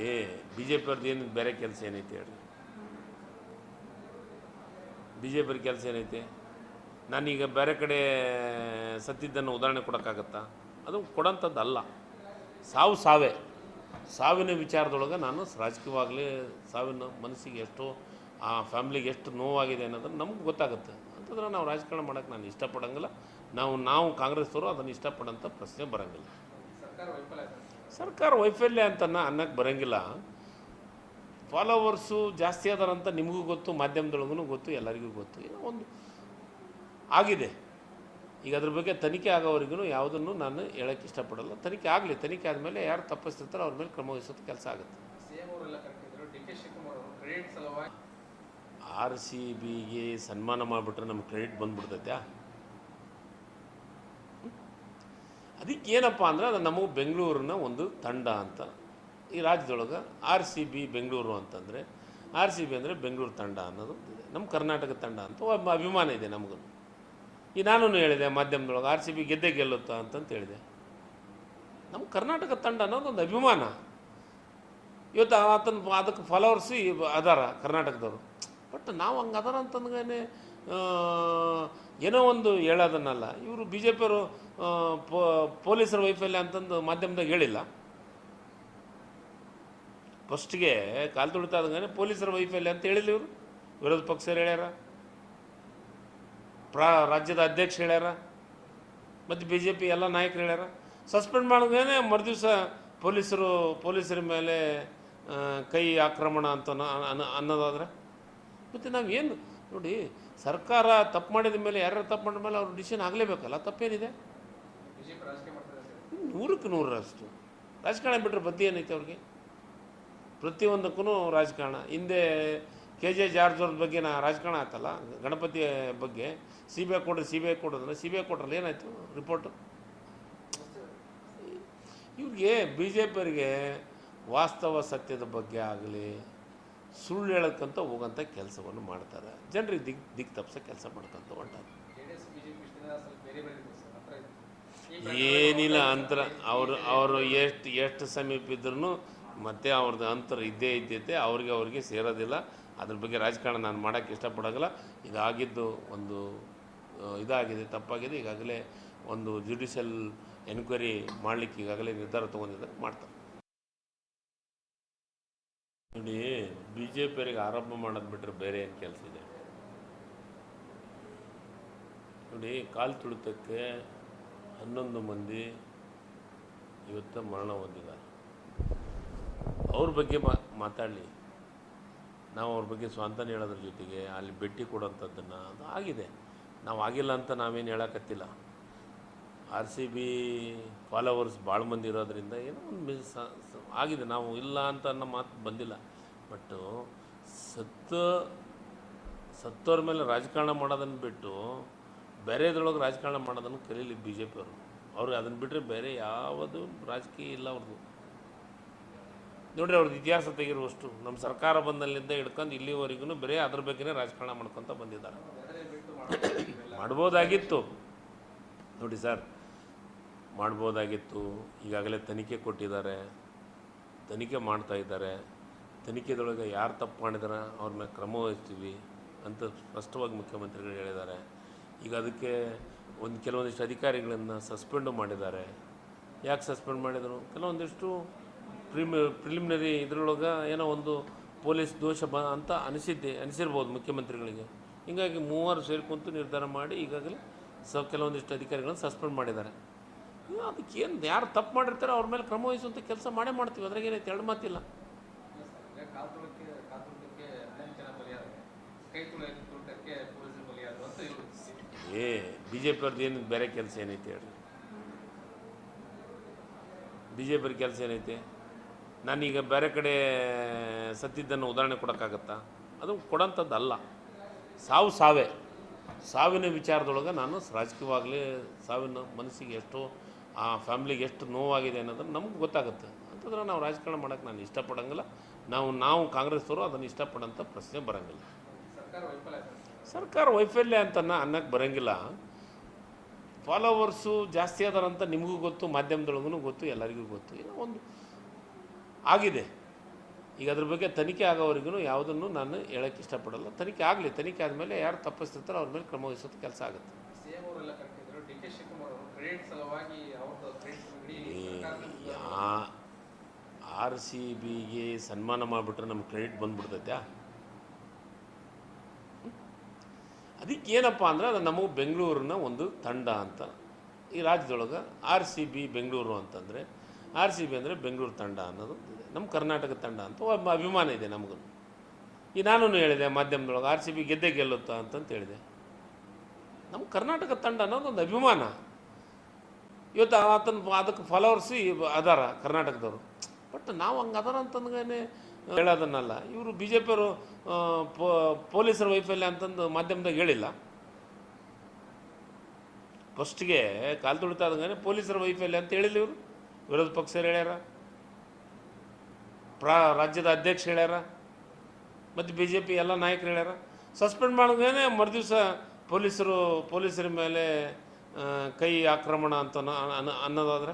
ಏ ಬಿ ಜೆ ಪಿಯವ್ರದ್ದು ಏನು ಬೇರೆ ಕೆಲಸ ಏನೈತೆ ಹೇಳಿ? ಬಿ ಜೆ ಪಿಯವ್ರ ಕೆಲಸ ಏನೈತೆ? ನಾನೀಗ ಬೇರೆ ಕಡೆ ಸತ್ತಿದ್ದನ್ನು ಉದಾಹರಣೆ ಕೊಡೋಕ್ಕಾಗತ್ತಾ? ಅದು ಕೊಡೋಂಥದ್ದು ಅಲ್ಲ ಸಾವು ಸಾವೇ. ಸಾವಿನ ವಿಚಾರದೊಳಗೆ ನಾನು ರಾಜಕೀಯವಾಗಲಿ ಸಾವಿನ ಮನಸ್ಸಿಗೆ ಎಷ್ಟು, ಆ ಫ್ಯಾಮ್ಲಿಗೆ ಎಷ್ಟು ನೋವಾಗಿದೆ ಅನ್ನೋದನ್ನು ನಮ್ಗೆ ಗೊತ್ತಾಗುತ್ತೆ. ಅಂತಂದ್ರೆ ನಾವು ರಾಜಕಾರಣ ಮಾಡೋಕ್ಕೆ ನಾನು ಇಷ್ಟಪಡೋಂಗಿಲ್ಲ. ನಾವು ನಾವು ಕಾಂಗ್ರೆಸ್ನವರು ಅದನ್ನು ಇಷ್ಟಪಡೋಂಥ ಪ್ರಶ್ನೆ ಬರೋಂಗಿಲ್ಲ. ಸರ್ಕಾರ ವೈಫಲ್ಯ ಆಯ್ತು? ಸರ್ಕಾರ ವೈಫಲ್ಯ ಅಂತ ಅನ್ನಕ್ಕೆ ಬರೋಂಗಿಲ್ಲ. ಫಾಲೋವರ್ಸು ಜಾಸ್ತಿ ಅದಾರಂತ ನಿಮಗೂ ಗೊತ್ತು ಮಾಧ್ಯಮದೊಳಗೂ ಗೊತ್ತು ಎಲ್ಲರಿಗೂ ಗೊತ್ತು. ಏನೋ ಒಂದು ಆಗಿದೆ. ಈಗ ಅದ್ರ ಬಗ್ಗೆ ತನಿಖೆ ಆಗೋವರೆಗೂ ಯಾವುದನ್ನು ನಾನು ಹೇಳೋಕ್ಕೆ ಇಷ್ಟಪಡಲ್ಲ. ತನಿಖೆ ಆಗಲಿ ತನಿಖೆ ಆದಮೇಲೆ ಯಾರು ತಪ್ಪಿಸ್ತಿರ್ತಾರೋ ಅವ್ರ ಮೇಲೆ ಕ್ರಮ ವಹಿಸೋದು ಕೆಲಸ ಆಗುತ್ತೆ. ಆರ್ ಸಿ ಬಿಗೆ ಸನ್ಮಾನ ಮಾಡಿಬಿಟ್ರೆ ನಮ್ಗೆ ಕ್ರೆಡಿಟ್ ಬಂದ್ಬಿಡ್ತೈತ್ಯಾ? ಅದಕ್ಕೆ ಏನಪ್ಪ ಅಂದ್ರೆ ಅದು ನಮಗೆ ಬೆಂಗಳೂರಿನ ಒಂದು ತಂಡ ಅಂತ. ಈ ರಾಜ್ಯದೊಳಗೆ ಆರ್ ಸಿ ಬಿ ಬೆಂಗಳೂರು ಅಂತಂದರೆ, ಆರ್ ಸಿ ಬಿ ಅಂದರೆ ಬೆಂಗಳೂರು ತಂಡ ಅನ್ನೋದು ನಮ್ಮ ಕರ್ನಾಟಕ ತಂಡ ಅಂತ ಒಬ್ಬ ಅಭಿಮಾನ ಇದೆ ನಮಗೂ ಈ ನಾನು ಹೇಳಿದೆ ಮಾಧ್ಯಮದೊಳಗೆ, ಆರ್ ಸಿ ಬಿ ಗೆದ್ದೆ ಗೆಲ್ಲುತ್ತಾ ಅಂತಂತ ಹೇಳಿದೆ. ನಮ್ಮ ಕರ್ನಾಟಕ ತಂಡ ಅನ್ನೋದು ಒಂದು ಅಭಿಮಾನ. ಇವತ್ತು ಆತನ ಅದಕ್ಕೆ ಫಾಲೋವರ್ಸು ಅದಾರ ಕರ್ನಾಟಕದವರು. ಬಟ್ ನಾವು ಹಂಗೆ ಅದಾರ ಅಂತಂದ್ಗೇ ಏನೋ ಒಂದು ಹೇಳೋದನ್ನಲ್ಲ. ಇವರು ಬಿ ಜೆ ಪಿಯವರು ಪೊಲೀಸರ ವೈಫಲ್ಯ ಅಂತಂದು ಮಾಧ್ಯಮದಾಗ ಹೇಳಿಲ್ಲ. ಫಸ್ಟ್ಗೆ ಕಾಲು ತುಳಿತಾ ಆದಂಗೆ ಪೊಲೀಸರ ವೈಫಲ್ಯ ಅಂತ ಹೇಳಿಲ್ಲ ಇವರು. ವಿರೋಧ ಪಕ್ಷರು ಹೇಳ್ಯಾರ? ಪ್ರಾ, ರಾಜ್ಯದ ಅಧ್ಯಕ್ಷ ಹೇಳ್ಯಾರ? ಮತ್ತು ಬಿ ಜೆ ಪಿ ಎಲ್ಲ ನಾಯಕರು ಹೇಳ್ಯಾರ? ಸಸ್ಪೆಂಡ್ ಮಾಡಿದ್ಮೇನೆ ಮರು ದಿವಸ ಪೊಲೀಸರು, ಪೊಲೀಸರ ಮೇಲೆ ಕೈ ಆಕ್ರಮಣ ಅಂತ ಅನ್ನೋ- ಅನ್ನೋ- ಅನ್ನೋದಾದ್ರೆ. ಮತ್ತು ನಾವು ಏನು, ನೋಡಿ ಸರ್ಕಾರ ತಪ್ಪು ಮಾಡಿದ ಮೇಲೆ ಯಾರ್ಯಾರು ತಪ್ಪು ಮಾಡಿದ ಮೇಲೆ ಅವ್ರ ಡಿಸಿಷನ್ ಆಗಲೇಬೇಕಲ್ಲ, ತಪ್ಪೇನಿದೆ ಬಿಜೆಪಿ ರಾಜಕೀಯ ಮಾಡ್ತಾರೆ ಸರ್ ನೂರಕ್ಕೆ ನೂರರಷ್ಟು. ರಾಜಕಾರಣ ಬಿಟ್ಟರೆ ಬದ್ದಿ ಏನೈತೆ ಅವ್ರಿಗೆ? ಪ್ರತಿಯೊಂದಕ್ಕೂ ರಾಜಕಾರಣ. ಹಿಂದೆ ಕೆ ಜೆ ಜಾರ್ಜ್ ಬಗ್ಗೆ ನಾ ರಾಜಕಾರಣ ಆಯ್ತಲ್ಲ ಗಣಪತಿ ಬಗ್ಗೆ. ಸಿ ಬಿ ಐ ಕೊಡ್ರಿ ಸಿ ಬಿ ಐ ಕೊಡೋದ್ರೆ ಸಿ ಬಿ ಐ ಕೊಟ್ರಲ್ಲಿ ಏನಾಯಿತು ರಿಪೋರ್ಟು? ಇವ್ರಿಗೆ ಬಿ ಜೆ ಪಿಯವರಿಗೆ ವಾಸ್ತವ ಸತ್ಯದ ಬಗ್ಗೆ ಆಗಲಿ, ಸುಳ್ಳು ಹೇಳಕ್ಕಂತ ಹೋಗೋಂಥ ಕೆಲಸವನ್ನು ಮಾಡ್ತಾರೆ. ಜನರಿಗೆ ದಿಕ್ ದಿಕ್ ತಪ್ಪಿಸೋ ಕೆಲಸ ಮಾಡ್ಕೊಂತ ಹೊಂಟಾರೆ ಏನಿಲ್ಲ ಅಂತರ. ಅವರು ಅವರು ಎಷ್ಟು ಎಷ್ಟು ಸಮೀಪ ಇದ್ರೂ ಮತ್ತೆ ಅವ್ರದ್ದು ಅಂತರ ಇದ್ದೇ ಇದ್ದೈತೆ. ಅವ್ರಿಗೆ ಅವ್ರಿಗೆ ಸೇರೋದಿಲ್ಲ. ಅದ್ರ ಬಗ್ಗೆ ರಾಜಕಾರಣ ನಾನು ಮಾಡೋಕ್ಕೆ ಇಷ್ಟಪಡೋಲ್ಲ ಇದಾಗಿದ್ದು ಒಂದು ಇದಾಗಿದೆ, ತಪ್ಪಾಗಿದೆ. ಈಗಾಗಲೇ ಒಂದು ಜುಡಿಷಿಯಲ್ ಎನ್ಕ್ವೈರಿ ಮಾಡಲಿಕ್ಕೆ ಈಗಾಗಲೇ ನಿರ್ಧಾರ ತೊಗೊಂಡಿದ್ದಾರೆ. ಮಾಡ್ತಾರೆ. ನೋಡಿ ಬಿ ಜೆ ಪಿಯವರಿಗೆ ಆರೋಪ ಮಾಡೋದು ಬಿಟ್ಟರೆ ಬೇರೆ ಏನು ಕೆಲಸ ಇದೆ? ನೋಡಿ, ಕಾಲು ತುಳಿತಕ್ಕೆ ಹನ್ನೊಂದು ಮಂದಿ ಇವತ್ತು ಮರಣ ಹೊಂದಿದ್ದಾರೆ. ಅವ್ರ ಬಗ್ಗೆ ಮಾತಾಡಲಿ. ನಾವು ಅವ್ರ ಬಗ್ಗೆ ಸ್ವಾಂತನ ಹೇಳೋದ್ರ ಜೊತೆಗೆ ಅಲ್ಲಿ ಭೇಟಿ ಕೊಡೋಂಥದ್ದನ್ನು ಅದು ಆಗಿದೆ. ನಾವು ಆಗಿಲ್ಲ ಅಂತ ನಾವೇನು ಹೇಳಕತ್ತಿಲ್ಲ. ಆರ್ ಸಿ ಬಿ ಫಾಲೋವರ್ಸ್ ಭಾಳ ಮಂದಿ ಇರೋದ್ರಿಂದ ಏನೋ ಒಂದು ಮಿಸ್ ಆಗಿದೆ. ನಾವು ಇಲ್ಲ ಅಂತ ಅನ್ನೋ ಮಾತು ಬಂದಿಲ್ಲ. ಬಟ್ಟು ಸತ್ತ ಸತ್ತೋರ ಮೇಲೆ ರಾಜಕಾರಣ ಮಾಡೋದನ್ನು ಬಿಟ್ಟು ಬೇರೆದ್ರೊಳಗೆ ರಾಜಕಾರಣ ಮಾಡೋದನ್ನು ಕಲೀಲಿ ಬಿ ಜೆ ಪಿಯವರು ಅವ್ರಿಗೆ ಅದನ್ನು ಬಿಟ್ಟರೆ ಬೇರೆ ಯಾವುದು ರಾಜಕೀಯ ಇಲ್ಲ ಅವ್ರದ್ದು ನೋಡ್ರಿ ಅವ್ರದ್ದು ಇತಿಹಾಸ ತೆಗಿರುವಷ್ಟು. ನಮ್ಮ ಸರ್ಕಾರ ಬಂದಲ್ಲಿಂದ ಹಿಡ್ಕೊಂಡು ಇಲ್ಲಿವರೆಗೂ ಬರೀ ಅದ್ರ ಬಗ್ಗೆನೇ ರಾಜಕಾರಣ ಮಾಡ್ಕೊತ ಬಂದಿದ್ದಾರೆ. ಬೇರೆ ಮಾಡ್ಬೋದಾಗಿತ್ತು. ನೋಡಿ ಸರ್, ಮಾಡ್ಬೋದಾಗಿತ್ತು. ಈಗಾಗಲೇ ತನಿಖೆ ಕೊಟ್ಟಿದ್ದಾರೆ. ತನಿಖೆ ಮಾಡ್ತಾ ಇದ್ದಾರೆ. ತನಿಖೆದೊಳಗೆ ಯಾರು ತಪ್ಪು ಮಾಡಿದಾರೆ ಅವ್ರ ಮೇಲೆ ಕ್ರಮ ವಹಿಸ್ತೀವಿ ಅಂತ ಸ್ಪಷ್ಟವಾಗಿ ಮುಖ್ಯಮಂತ್ರಿಗಳು ಹೇಳಿದ್ದಾರೆ. ಈಗ ಅದಕ್ಕೆ ಒಂದು ಕೆಲವೊಂದಿಷ್ಟು ಅಧಿಕಾರಿಗಳನ್ನು ಸಸ್ಪೆಂಡು ಮಾಡಿದ್ದಾರೆ. ಯಾಕೆ ಸಸ್ಪೆಂಡ್ ಮಾಡಿದರು? ಕೆಲವೊಂದಿಷ್ಟು ಪ್ರಿಮ್, ಪ್ರಿಲಿಮಿನರಿ ಇದರೊಳಗೆ ಏನೋ ಒಂದು ಪೊಲೀಸ್ ದೋಷ ಬ, ಅಂತ ಅನಿಸಿದ್ದೆ, ಅನಿಸಿರ್ಬೋದು ಮುಖ್ಯಮಂತ್ರಿಗಳಿಗೆ. ಹೀಗಾಗಿ ಮೂವರು ಸೇರಿಕೊಂತು ನಿರ್ಧಾರ ಮಾಡಿ ಈಗಾಗಲೇ ಸ, ಕೆಲವೊಂದಿಷ್ಟು ಅಧಿಕಾರಿಗಳನ್ನು ಸಸ್ಪೆಂಡ್ ಮಾಡಿದ್ದಾರೆ. ಅದಕ್ಕೆ ಏನು ಯಾರು ತಪ್ಪು ಮಾಡಿರ್ತಾರೋ ಅವ್ರ ಮೇಲೆ ಕ್ರಮ ವಹಿಸುವಂಥ ಕೆಲಸ ಮಾಡೇ ಮಾಡ್ತೀವಿ. ಅದ್ರಾಗ ಏನೈತೆ? ಎರಡು ಮಾತಿಲ್ಲ ಇಲ್ಲ ಸರ್ ಈಗ ಕಾಲ್ ತುಳಕ್ಕೆ ಕಾಲ್ ತುಳಿತಕ್ಕೆ ಹದಿನೆಂಟು ಜನ ಬಲಿಯಾದರೆ ಕೈ ತುಳಿ ತುಳಿತಕ್ಕೆ ಪೊಲೀಸರು ಬಲಿಯಾದರು ಅಂತ ಇವರು ಏ ಬಿ ಜೆ ಪಿಯವ್ರದ್ದು ಏನು ಬೇರೆ ಕೆಲಸ ಏನೈತೆ ಹೇಳಿ. ಬಿ ಜೆ ಪಿಯವ್ರ ಕೆಲಸ ಏನೈತೆ? ನಾನೀಗ ಬೇರೆ ಕಡೆ ಸತ್ತಿದ್ದನ್ನು ಉದಾಹರಣೆ ಕೊಡೋಕ್ಕಾಗತ್ತಾ? ಅದು ಕೊಡೋಂಥದ್ದು ಅಲ್ಲ ಸಾವು ಸಾವೇ. ಸಾವಿನ ವಿಚಾರದೊಳಗೆ ನಾನು ರಾಜಕೀಯವಾಗಲಿ ಸಾವಿನ ಮನಸ್ಸಿಗೆ ಎಷ್ಟು, ಆ ಫ್ಯಾಮ್ಲಿಗೆ ಎಷ್ಟು ನೋವಾಗಿದೆ ಅನ್ನೋದನ್ನು ನಮ್ಗೆ ಗೊತ್ತಾಗುತ್ತೆ. ಅಂತಂದ್ರೆ ನಾವು ರಾಜಕಾರಣ ಮಾಡೋಕೆ ನಾನು ಇಷ್ಟಪಡೋಂಗಿಲ್ಲ. ನಾವು ನಾವು ಕಾಂಗ್ರೆಸ್ಸವರು ಅದನ್ನು ಇಷ್ಟಪಡೋಂಥ ಪ್ರಶ್ನೆ ಬರೋಂಗಿಲ್ಲ. ಸರ್ಕಾರ ವೈಫಲ್ಯ ಅಂತ ಅನ್ನಕ್ಕೆ ಬರೋಂಗಿಲ್ಲ. ಫಾಲೋವರ್ಸು ಜಾಸ್ತಿ ಅದಾರಂತ ನಿಮಗೂ ಗೊತ್ತು ಮಾಧ್ಯಮದೊಳಗೂ ಗೊತ್ತು ಎಲ್ಲರಿಗೂ ಗೊತ್ತು. ಏನೋ ಒಂದು ಆಗಿದೆ. ಈಗ ಅದ್ರ ಬಗ್ಗೆ ತನಿಖೆ ಆಗೋವರೆಗೂ ಯಾವುದನ್ನು ನಾನು ಹೇಳೋಕ್ಕೆ ಇಷ್ಟಪಡಲ್ಲ. ತನಿಖೆ ಆಗಲಿ ತನಿಖೆ ಆದಮೇಲೆ ಯಾರು ತಪ್ಪಿಸ್ತಿರ್ತಾರೋ ಅವ್ರ ಮೇಲೆ ಕ್ರಮ ವಹಿಸೋದು ಕೆಲಸ ಆಗುತ್ತೆ. ಆರ್ ಸಿ ಬಿಗೆ ಸನ್ಮಾನ ಮಾಡಿಬಿಟ್ರೆ ನಮ್ಗೆ ಕ್ರೆಡಿಟ್ ಬಂದ್ಬಿಡ್ತೈತ್ಯಾ? ಅದಕ್ಕೆ ಏನಪ್ಪ ಅಂದ್ರೆ ಅದು ನಮಗೆ ಬೆಂಗಳೂರಿನ ಒಂದು ತಂಡ ಅಂತ. ಈ ರಾಜ್ಯದೊಳಗೆ ಆರ್ ಸಿ ಬಿ ಬೆಂಗಳೂರು ಅಂತಂದರೆ, ಆರ್ ಸಿ ಬಿ ಅಂದರೆ ಬೆಂಗಳೂರು ತಂಡ ಅನ್ನೋದು ನಮ್ಮ ಕರ್ನಾಟಕ ತಂಡ ಅಂತ ಒಬ್ಬ ಅಭಿಮಾನ ಇದೆ ನಮಗೂ ಈ ನಾನು ಹೇಳಿದೆ, ಮಾಧ್ಯಮದೊಳಗೆ ಆರ್ ಸಿ ಬಿ ಗೆದ್ದೆ ಗೆಲ್ಲುತ್ತಾ ಅಂತಂತ ಹೇಳಿದೆ. ನಮ್ಮ ಕರ್ನಾಟಕ ತಂಡ ಅನ್ನೋದು ಒಂದು ಅಭಿಮಾನ. ಇವತ್ತು ಆತನ ಅದಕ್ಕೆ ಫಾಲೋವರ್ಸಿ ಅದಾರ ಕರ್ನಾಟಕದವರು. ಬಟ್ ನಾವು ಹಂಗೆ ಅದಾರ ಅಂತಂದ್ಗೇ ಹೇಳೋದನ್ನಲ್ಲ. ಇವರು ಬಿ ಜೆ ಪಿಯವರು ಪೊಲೀಸರ ವೈಫಲ್ಯ ಅಂತಂದು ಮಾಧ್ಯಮದಾಗ ಹೇಳಿಲ್ಲ. ಫಸ್ಟ್ಗೆ ಕಾಲು ತುಳಿತಾ ಇದ್ದಂಗೆ ಪೊಲೀಸರ ವೈಫಲ್ಯ ಅಂತ ಹೇಳಿಲ್ಲ ಇವರು. ವಿರೋಧ ಪಕ್ಷರು ಹೇಳ್ಯಾರ? ಪ್ರಾ, ರಾಜ್ಯದ ಅಧ್ಯಕ್ಷ ಹೇಳ್ಯಾರ? ಮತ್ತು ಬಿ ಜೆ ಪಿ ಎಲ್ಲ ನಾಯಕರು ಹೇಳ್ಯಾರ? ಸಸ್ಪೆಂಡ್ ಮಾಡಿದ್ಮೇಲೆ ಮರುದಿವಸ ಪೊಲೀಸರು, ಪೊಲೀಸರ ಮೇಲೆ ಕೈ ಆಕ್ರಮಣ ಅಂತ ಅನ್ನ- ಅನ್ನ- ಅನ್ನೋದಾದ್ರೆ.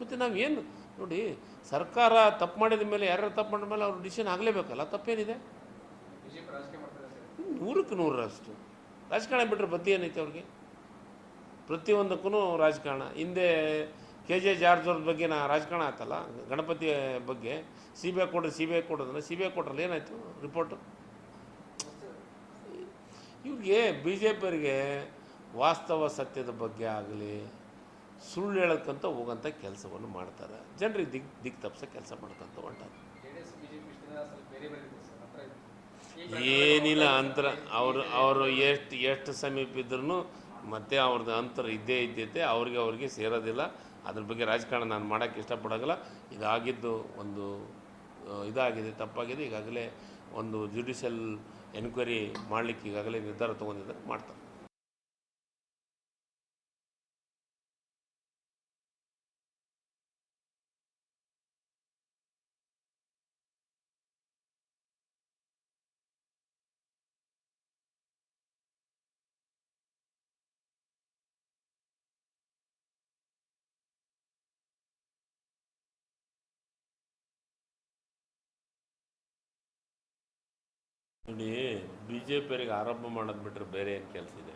ಮತ್ತು ನಾವೇನು ನೋಡಿ ಸರ್ಕಾರ ತಪ್ಪು ಮಾಡಿದ ಮೇಲೆ ಯಾರು ತಪ್ಪು ಮಾಡಿದ ಮೇಲೆ ಅವ್ರ ಡಿಸಿಷನ್ ಆಗಲೇಬೇಕಲ್ಲ ತಪ್ಪೇನಿದೆ? ನೂರಕ್ಕೆ ನೂರರಷ್ಟು ರಾಜಕಾರಣ ಬಿಟ್ಟರೆ ಬತ್ತಿ ಏನೈತೆ ಅವ್ರಿಗೆ? ಪ್ರತಿಯೊಂದಕ್ಕೂ ರಾಜಕಾರಣ. ಹಿಂದೆ ಕೆ ಜೆ ಜಾರ್ಜ್ ಅವ್ರ ಬಗ್ಗೆ ನಾ ರಾಜಕಾರಣ ಆಯ್ತಲ್ಲ ಗಣಪತಿ ಬಗ್ಗೆ. ಸಿ ಬಿ ಐ ಕೊಡ್ರಿ ಸಿ ಬಿ ಐ ಕೊಡೋದ್ರೆ ಸಿ ಬಿ ಐ ಕೊಟ್ರಲ್ಲಿ ಏನಾಯಿತು ರಿಪೋರ್ಟು ಇವ್ರಿಗೆ ಬಿ ಜೆ ಪಿಯವರಿಗೆ ವಾಸ್ತವ ಸತ್ಯದ ಬಗ್ಗೆ ಆಗಲಿ ಸುಳ್ಳು ಹೇಳಕ್ಕಂತ ಹೋಗೋಂಥ ಕೆಲಸವನ್ನು ಮಾಡ್ತಾರೆ. ಜನರಿಗೆ ದಿಕ್ ದಿಕ್ ತಪ್ಪಿಸೋ ಕೆಲಸ ಮಾಡ್ಕೊಂತ ಹೊಂಟಾರೆ. ಏನಿಲ್ಲ ಅಂತರ ಅವರು ಅವರು ಎಷ್ಟು ಎಷ್ಟು ಸಮೀಪ ಇದ್ರೂ ಮತ್ತೆ ಅವ್ರದ್ದು ಅಂತರ ಇದ್ದೇ ಇದ್ದೈತೆ ಅವ್ರಿಗೆ ಅವ್ರಿಗೆ ಸೇರೋದಿಲ್ಲ. ಅದ್ರ ಬಗ್ಗೆ ರಾಜಕಾರಣ ನಾನು ಮಾಡೋಕ್ಕೆ ಇಷ್ಟಪಡೋಲ್ಲ ಇದಾಗಿದ್ದು ಒಂದು ಇದಾಗಿದೆ ತಪ್ಪಾಗಿದೆ. ಈಗಾಗಲೇ ಒಂದು ಜ್ಯುಡಿಷಿಯಲ್ ಎನ್ಕ್ವೈರಿ ಮಾಡಲಿಕ್ಕೆ ಈಗಾಗಲೇ ನಿರ್ಧಾರ ತೊಗೊಂಡಿದ್ದಾರೆ ಮಾಡ್ತಾರೆ. ನೋಡಿ ಬಿ ಜೆ ಪಿಯವರಿಗೆ ಆರಂಭ ಮಾಡೋದು ಬಿಟ್ಟರೆ ಬೇರೆ ಏನು ಕೆಲಸ ಇದೆ?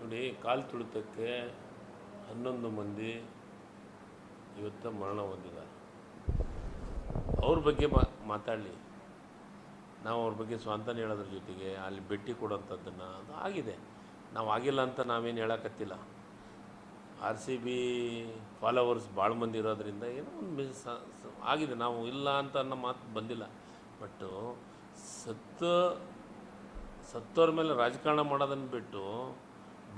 ನೋಡಿ, ಕಾಲು ತುಳಿತಕ್ಕೆ ಹನ್ನೊಂದು ಮಂದಿ ಇವತ್ತು ಮರಣ ಹೊಂದಿದ್ದಾರೆ. ಅವ್ರ ಬಗ್ಗೆ ಮಾತಾಡಲಿ. ನಾವು ಅವ್ರ ಬಗ್ಗೆ ಸ್ವಂತನ ಹೇಳೋದ್ರ ಜೊತೆಗೆ ಅಲ್ಲಿ ಭೇಟಿ ಕೊಡೋಂಥದ್ದನ್ನು ಅದು ಆಗಿದೆ. ನಾವು ಆಗಿಲ್ಲ ಅಂತ ನಾವೇನು ಹೇಳಕತ್ತಿಲ್ಲ ಆರ್ ಸಿ ಬಿ ಫಾಲೋವರ್ಸ್ ಭಾಳ ಮಂದಿ ಇರೋದ್ರಿಂದ ಏನೋ ಒಂದು ಮಿಸ್ ಆಗಿದೆ. ನಾವು ಇಲ್ಲ ಅಂತ ಅನ್ನೋ ಮಾತು ಬಂದಿಲ್ಲ. ಬಟ್ಟು ಸತ್ತ, ಸತ್ತೋರ ಮೇಲೆ ರಾಜಕಾರಣ ಮಾಡೋದನ್ನು ಬಿಟ್ಟು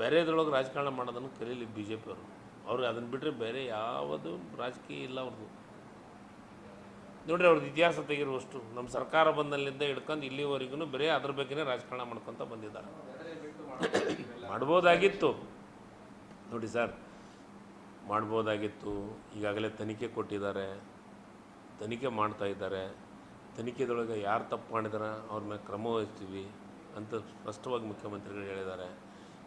ಬೇರೆದ್ರೊಳಗೆ ರಾಜಕಾರಣ ಮಾಡೋದನ್ನು ಕಲೀಲಿ ಬಿ ಜೆ ಪಿಯವರು. ಅವ್ರಿಗೆ ಅದನ್ನು ಬಿಟ್ಟರೆ ಬೇರೆ ಯಾವುದು ರಾಜಕೀಯ ಇಲ್ಲ ಅವ್ರದ್ದು ನೋಡ್ರಿ ಅವ್ರದ್ದು ಇತಿಹಾಸ ತೆಗಿರುವಷ್ಟು ನಮ್ಮ ಸರ್ಕಾರ ಬಂದಲ್ಲಿಂದ ಹಿಡ್ಕೊಂಡು ಇಲ್ಲಿವರೆಗೂ ಬರೀ ಅದ್ರ ಬಗ್ಗೆನೇ ರಾಜಕಾರಣ ಮಾಡ್ಕೊತ ಬಂದಿದ್ದಾರೆ. ಮಾಡ್ಬೋದಾಗಿತ್ತು. ನೋಡಿ ಸರ್ ಮಾಡ್ಬೋದಾಗಿತ್ತು. ಈಗಾಗಲೇ ತನಿಖೆ ಕೊಟ್ಟಿದ್ದಾರೆ. ತನಿಖೆ ಮಾಡ್ತಾ ಇದ್ದಾರೆ. ತನಿಖೆದೊಳಗೆ ಯಾರು ತಪ್ಪು ಮಾಡಿದಾರೆ ಅವ್ರ ಮೇಲೆ ಕ್ರಮ ವಹಿಸ್ತೀವಿ ಅಂತ ಸ್ಪಷ್ಟವಾಗಿ ಮುಖ್ಯಮಂತ್ರಿಗಳು ಹೇಳಿದ್ದಾರೆ.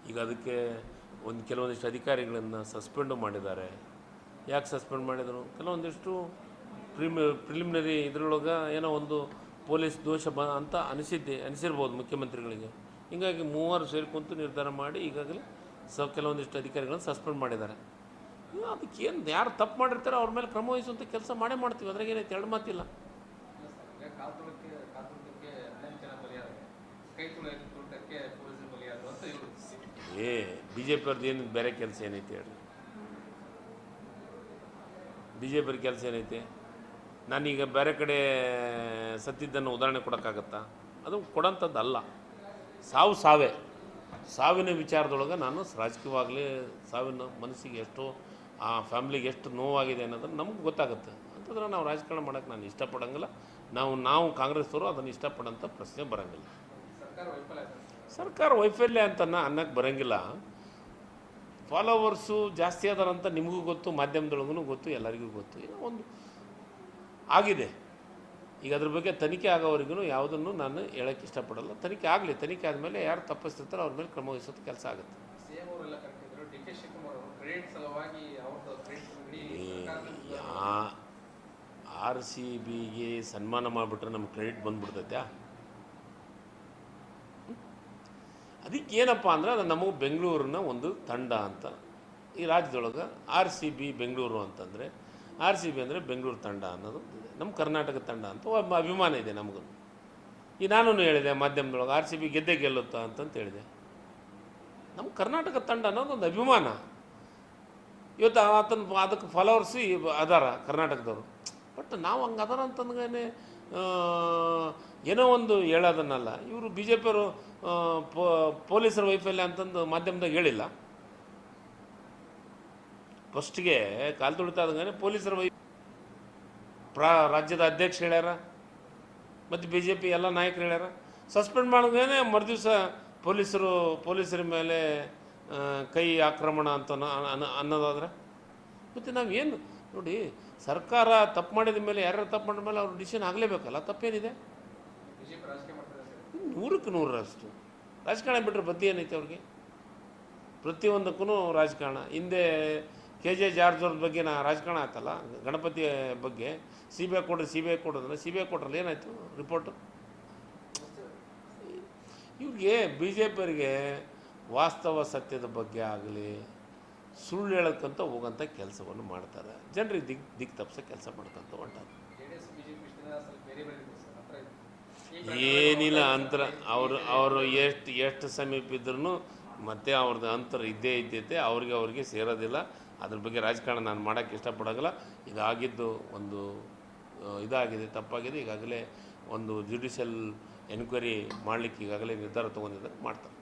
ಈಗ ಅದಕ್ಕೆ ಒಂದು ಕೆಲವೊಂದಿಷ್ಟು ಅಧಿಕಾರಿಗಳನ್ನು ಸಸ್ಪೆಂಡು ಮಾಡಿದ್ದಾರೆ. ಯಾಕೆ ಸಸ್ಪೆಂಡ್ ಮಾಡಿದರು? ಕೆಲವೊಂದಿಷ್ಟು ಪ್ರಿಮ್ ಪ್ರಿಲಿಮಿನರಿ ಇದ್ರೊಳಗೆ ಏನೋ ಒಂದು ಪೊಲೀಸ್ ದೋಷ ಬ, ಅಂತ ಅನಿಸಿದ್ದೆ, ಅನಿಸಿರ್ಬೋದು ಮುಖ್ಯಮಂತ್ರಿಗಳಿಗೆ. ಹೀಗಾಗಿ ಮೂವರು ಸೇರಿಕೊಂತು ನಿರ್ಧಾರ ಮಾಡಿ ಈಗಾಗಲೇ ಸ, ಕೆಲವೊಂದಿಷ್ಟು ಅಧಿಕಾರಿಗಳನ್ನು ಸಸ್ಪೆಂಡ್ ಮಾಡಿದ್ದಾರೆ. ಅದಕ್ಕೆ ಏನು ಯಾರು ತಪ್ಪು ಮಾಡಿರ್ತಾರೋ ಅವ್ರ ಮೇಲೆ ಕ್ರಮ ವಹಿಸುವಂಥ ಕೆಲಸ ಮಾಡೇ ಮಾಡ್ತೀವಿ. ಅದ್ರಾಗ ಏನೈತೆ ಎರಡು ಮಾತಿಲ್ಲ. ಏ ಬಿ ಜೆ ಪಿಯವ್ರದ್ದು ಏನು ಬೇರೆ ಕೆಲಸ ಏನೈತೆ ಹೇಳಿ? ಬಿ ಜೆ ಪಿಯವ್ರ ಕೆಲಸ ಏನೈತೆ? ನಾನೀಗ ಬೇರೆ ಕಡೆ ಸತ್ತಿದ್ದನ್ನು ಉದಾಹರಣೆ ಕೊಡೋಕ್ಕಾಗತ್ತಾ? ಅದು ಕೊಡೋಂಥದ್ದು ಅಲ್ಲ ಸಾವು ಸಾವೇ. ಸಾವಿನ ವಿಚಾರದೊಳಗೆ ನಾನು ರಾಜಕೀಯವಾಗಲಿ ಸಾವಿನ ಮನಸ್ಸಿಗೆ ಎಷ್ಟು ಆ ಫ್ಯಾಮ್ಲಿಗೆ ಎಷ್ಟು ನೋವಾಗಿದೆ ಅನ್ನೋದನ್ನು ನಮ್ಗೆ ಗೊತ್ತಾಗುತ್ತೆ. ಅಂತಂದ್ರೆ ನಾವು ರಾಜಕಾರಣ ಮಾಡೋಕ್ಕೆ ನಾನು ಇಷ್ಟಪಡೋಂಗಿಲ್ಲ. ನಾವು ನಾವು ಕಾಂಗ್ರೆಸ್ನವರು ಅದನ್ನು ಇಷ್ಟಪಡೋಂಥ ಪ್ರಶ್ನೆ ಬರೋಂಗಿಲ್ಲ. ಸರ್ಕಾರ ವೈಫಲ್ಯ ಅಂತ ಅನ್ನಕ್ಕೆ ಬರೋಂಗಿಲ್ಲ. ಫಾಲೋವರ್ಸು ಜಾಸ್ತಿ ಅದಾರಂತ ನಿಮಗೂ ಗೊತ್ತು ಮಾಧ್ಯಮದೊಳಗೂ ಗೊತ್ತು, ಎಲ್ಲರಿಗೂ ಗೊತ್ತು. ಏನೋ ಒಂದು ಆಗಿದೆ. ಈಗ ಅದ್ರ ಬಗ್ಗೆ ತನಿಖೆ ಆಗೋವರೆಗೂ ಯಾವುದನ್ನು ನಾನು ಹೇಳೋಕ್ಕೆ ಇಷ್ಟಪಡಲ್ಲ. ತನಿಖೆ ಆಗಲಿ, ತನಿಖೆ ಆದಮೇಲೆ ಯಾರು ತಪ್ಪಿಸ್ತಿರ್ತಾರೋ ಅವ್ರ ಮೇಲೆ ಕ್ರಮ ವಹಿಸೋದು ಕೆಲಸ ಆಗುತ್ತೆ ಸಿ ಎಂ ಅವರೆಲ್ಲ ಕರೆಕ್ಟಿದ್ರು ಡಿ ಕೆ ಶಿವಕುಮಾರ್ ಅವರು ಕ್ರೆಡಿಟ್ ಸಲುವಾಗಿ ಅವ್ರದ್ದು ಕ್ರೆಡಿಟ್ ಇಡೀ ಸರ್ಕಾರದ ಯಾ ಆರ್ ಸಿ ಬಿಗೆ ಸನ್ಮಾನ ಮಾಡಿಬಿಟ್ರೆ ನಮ್ಗೆ ಕ್ರೆಡಿಟ್ ಬಂದ್ಬಿಡ್ತೈತ್ಯಾ ಅದಕ್ಕೆ ಏನಪ್ಪ ಅಂದ್ರೆ ಅದು ನಮಗೆ ಬೆಂಗಳೂರಿನ ಒಂದು ತಂಡ ಅಂತ. ಈ ರಾಜ್ಯದೊಳಗೆ ಆರ್ ಸಿ ಬಿ ಬೆಂಗಳೂರು ಅಂತಂದರೆ, ಆರ್ ಸಿ ಬಿ ಅಂದರೆ ಬೆಂಗಳೂರು ತಂಡ ಅನ್ನೋದು ನಮ್ಮ ಕರ್ನಾಟಕ ತಂಡ ಅಂತ ಒಬ್ಬ ಅಭಿಮಾನ ಇದೆ ನಮಗೂ. ಈ ನಾನು ಹೇಳಿದೆ ಮಾಧ್ಯಮದೊಳಗೆ ಆರ್ ಸಿ ಬಿ ಗೆದ್ದೆ ಗೆಲ್ಲುತ್ತಾ ಅಂತಂತ ಹೇಳಿದೆ. ನಮ್ಮ ಕರ್ನಾಟಕ ತಂಡ ಅನ್ನೋದು ಒಂದು ಅಭಿಮಾನ. ಇವತ್ತು ಆತನ ಅದಕ್ಕೆ ಫಾಲೋವರ್ಸ್ ಅದಾರ ಕರ್ನಾಟಕದವರು. ಬಟ್ ನಾವು ಹಂಗೆ ಅದಾರ ಅಂತಂದ್ಗೇನೆ ಆ, ಏನೋ ಒಂದು ಹೇಳೋದನ್ನಲ್ಲ. ಇವರು ಬಿ ಜೆ ಪಿಯವರು ಪೊಲೀಸರ ವೈಫಲ್ಯ ಅಂತಂದು ಮಾಧ್ಯಮದಾಗ ಹೇಳಿಲ್ಲ. ಫಸ್ಟ್ಗೆ ಕಾಲು ತುಳಿತಾ ಇದ್ದಂಗೆ ಪೊಲೀಸರ ವೈ ಪ್ರಾ ರಾಜ್ಯದ ಅಧ್ಯಕ್ಷ ಹೇಳ್ಯಾರ ಮತ್ತು ಬಿ ಜೆ ಪಿ ಎಲ್ಲ ನಾಯಕರು ಹೇಳ್ಯಾರ. ಸಸ್ಪೆಂಡ್ ಮಾಡಿದ್ಮೇಲೆ ಮರುದಿವಸ ಪೊಲೀಸರು ಪೊಲೀಸರ ಮೇಲೆ ಕೈ ಆಕ್ರಮಣ ಅಂತ ಅನ್ನೋದಾದರೆ ಅನ್ನೋ- ಅನ್ನೋದಾದ್ರೆ? ಮತ್ತು ನಾವೇನು ನೋಡಿ, ಸರ್ಕಾರ ತಪ್ಪು ಮಾಡಿದ ಮೇಲೆ, ಯಾರ್ಯಾರು ತಪ್ಪು ಮಾಡಿದ ಮೇಲೆ ಅವ್ರ ಡಿಸಿಷನ್ ಆಗಲೇಬೇಕಲ್ಲ, ತಪ್ಪೇನಿದೆ? ನೂರಕ್ಕೆ ನೂರರಷ್ಟು ರಾಜಕಾರಣ ಬಿಟ್ಟರೆ ಬದ್ದಿ ಏನೈತೆ ಅವ್ರಿಗೆ? ಪ್ರತಿಯೊಂದಕ್ಕೂ ರಾಜಕಾರಣ. ಹಿಂದೆ ಕೆ ಜೆ ಜಾರ್ಜ್ ಅವ್ರ ಬಗ್ಗೆ ನಾ ರಾಜಕಾರಣ ಆಯ್ತಲ್ಲ ಗಣಪತಿ ಬಗ್ಗೆ. ಸಿ ಬಿ ಐ ಕೊಡ್ರಿ ಸಿ ಬಿ ಐ ಕೊಡೋದ್ರೆ ಸಿ ಬಿ ಐ ಕೊಟ್ರಲ್ಲಿ ಏನಾಯಿತು ರಿಪೋರ್ಟು? ಇವ್ರಿಗೆ ಬಿ ಜೆ ಪಿಯವರಿಗೆ ವಾಸ್ತವ ಸತ್ಯದ ಬಗ್ಗೆ ಆಗಲಿ ಸುಳ್ಳು ಹೇಳಕ್ಕಂತ ಹೋಗೋಂಥ ಕೆಲಸವನ್ನು ಮಾಡ್ತಾರೆ. ಜನರಿಗೆ ದಿಕ್ ದಿಕ್ ತಪ್ಪಿಸೋ ಕೆಲಸ ಮಾಡ್ಕೊಂತ ಹೊಂಟಾರೆ. ಏನಿಲ್ಲ ಅಂತರ. ಅವರು ಅವರು ಎಷ್ಟು ಎಷ್ಟು ಸಮೀಪ ಇದ್ರೂ ಮತ್ತೆ ಅವ್ರದ್ದು ಅಂತರ ಇದ್ದೇ ಇದ್ದೈತೆ. ಅವ್ರಿಗೆ ಅವ್ರಿಗೆ ಸೇರೋದಿಲ್ಲ. ಅದ್ರ ಬಗ್ಗೆ ರಾಜಕಾರಣ ನಾನು ಮಾಡೋಕ್ಕೆ ಇಷ್ಟಪಡೋಲ್ಲ ಇದಾಗಿದ್ದು ಒಂದು ಇದಾಗಿದೆ ತಪ್ಪಾಗಿದೆ. ಈಗಾಗಲೇ ಒಂದು ಜ್ಯುಡಿಷಿಯಲ್ ಎನ್ಕ್ವೈರಿ ಮಾಡಲಿಕ್ಕೆ ಈಗಾಗಲೇ ನಿರ್ಧಾರ ತೊಗೊಂಡಿದ್ದಾರೆ ಮಾಡ್ತಾರೆ.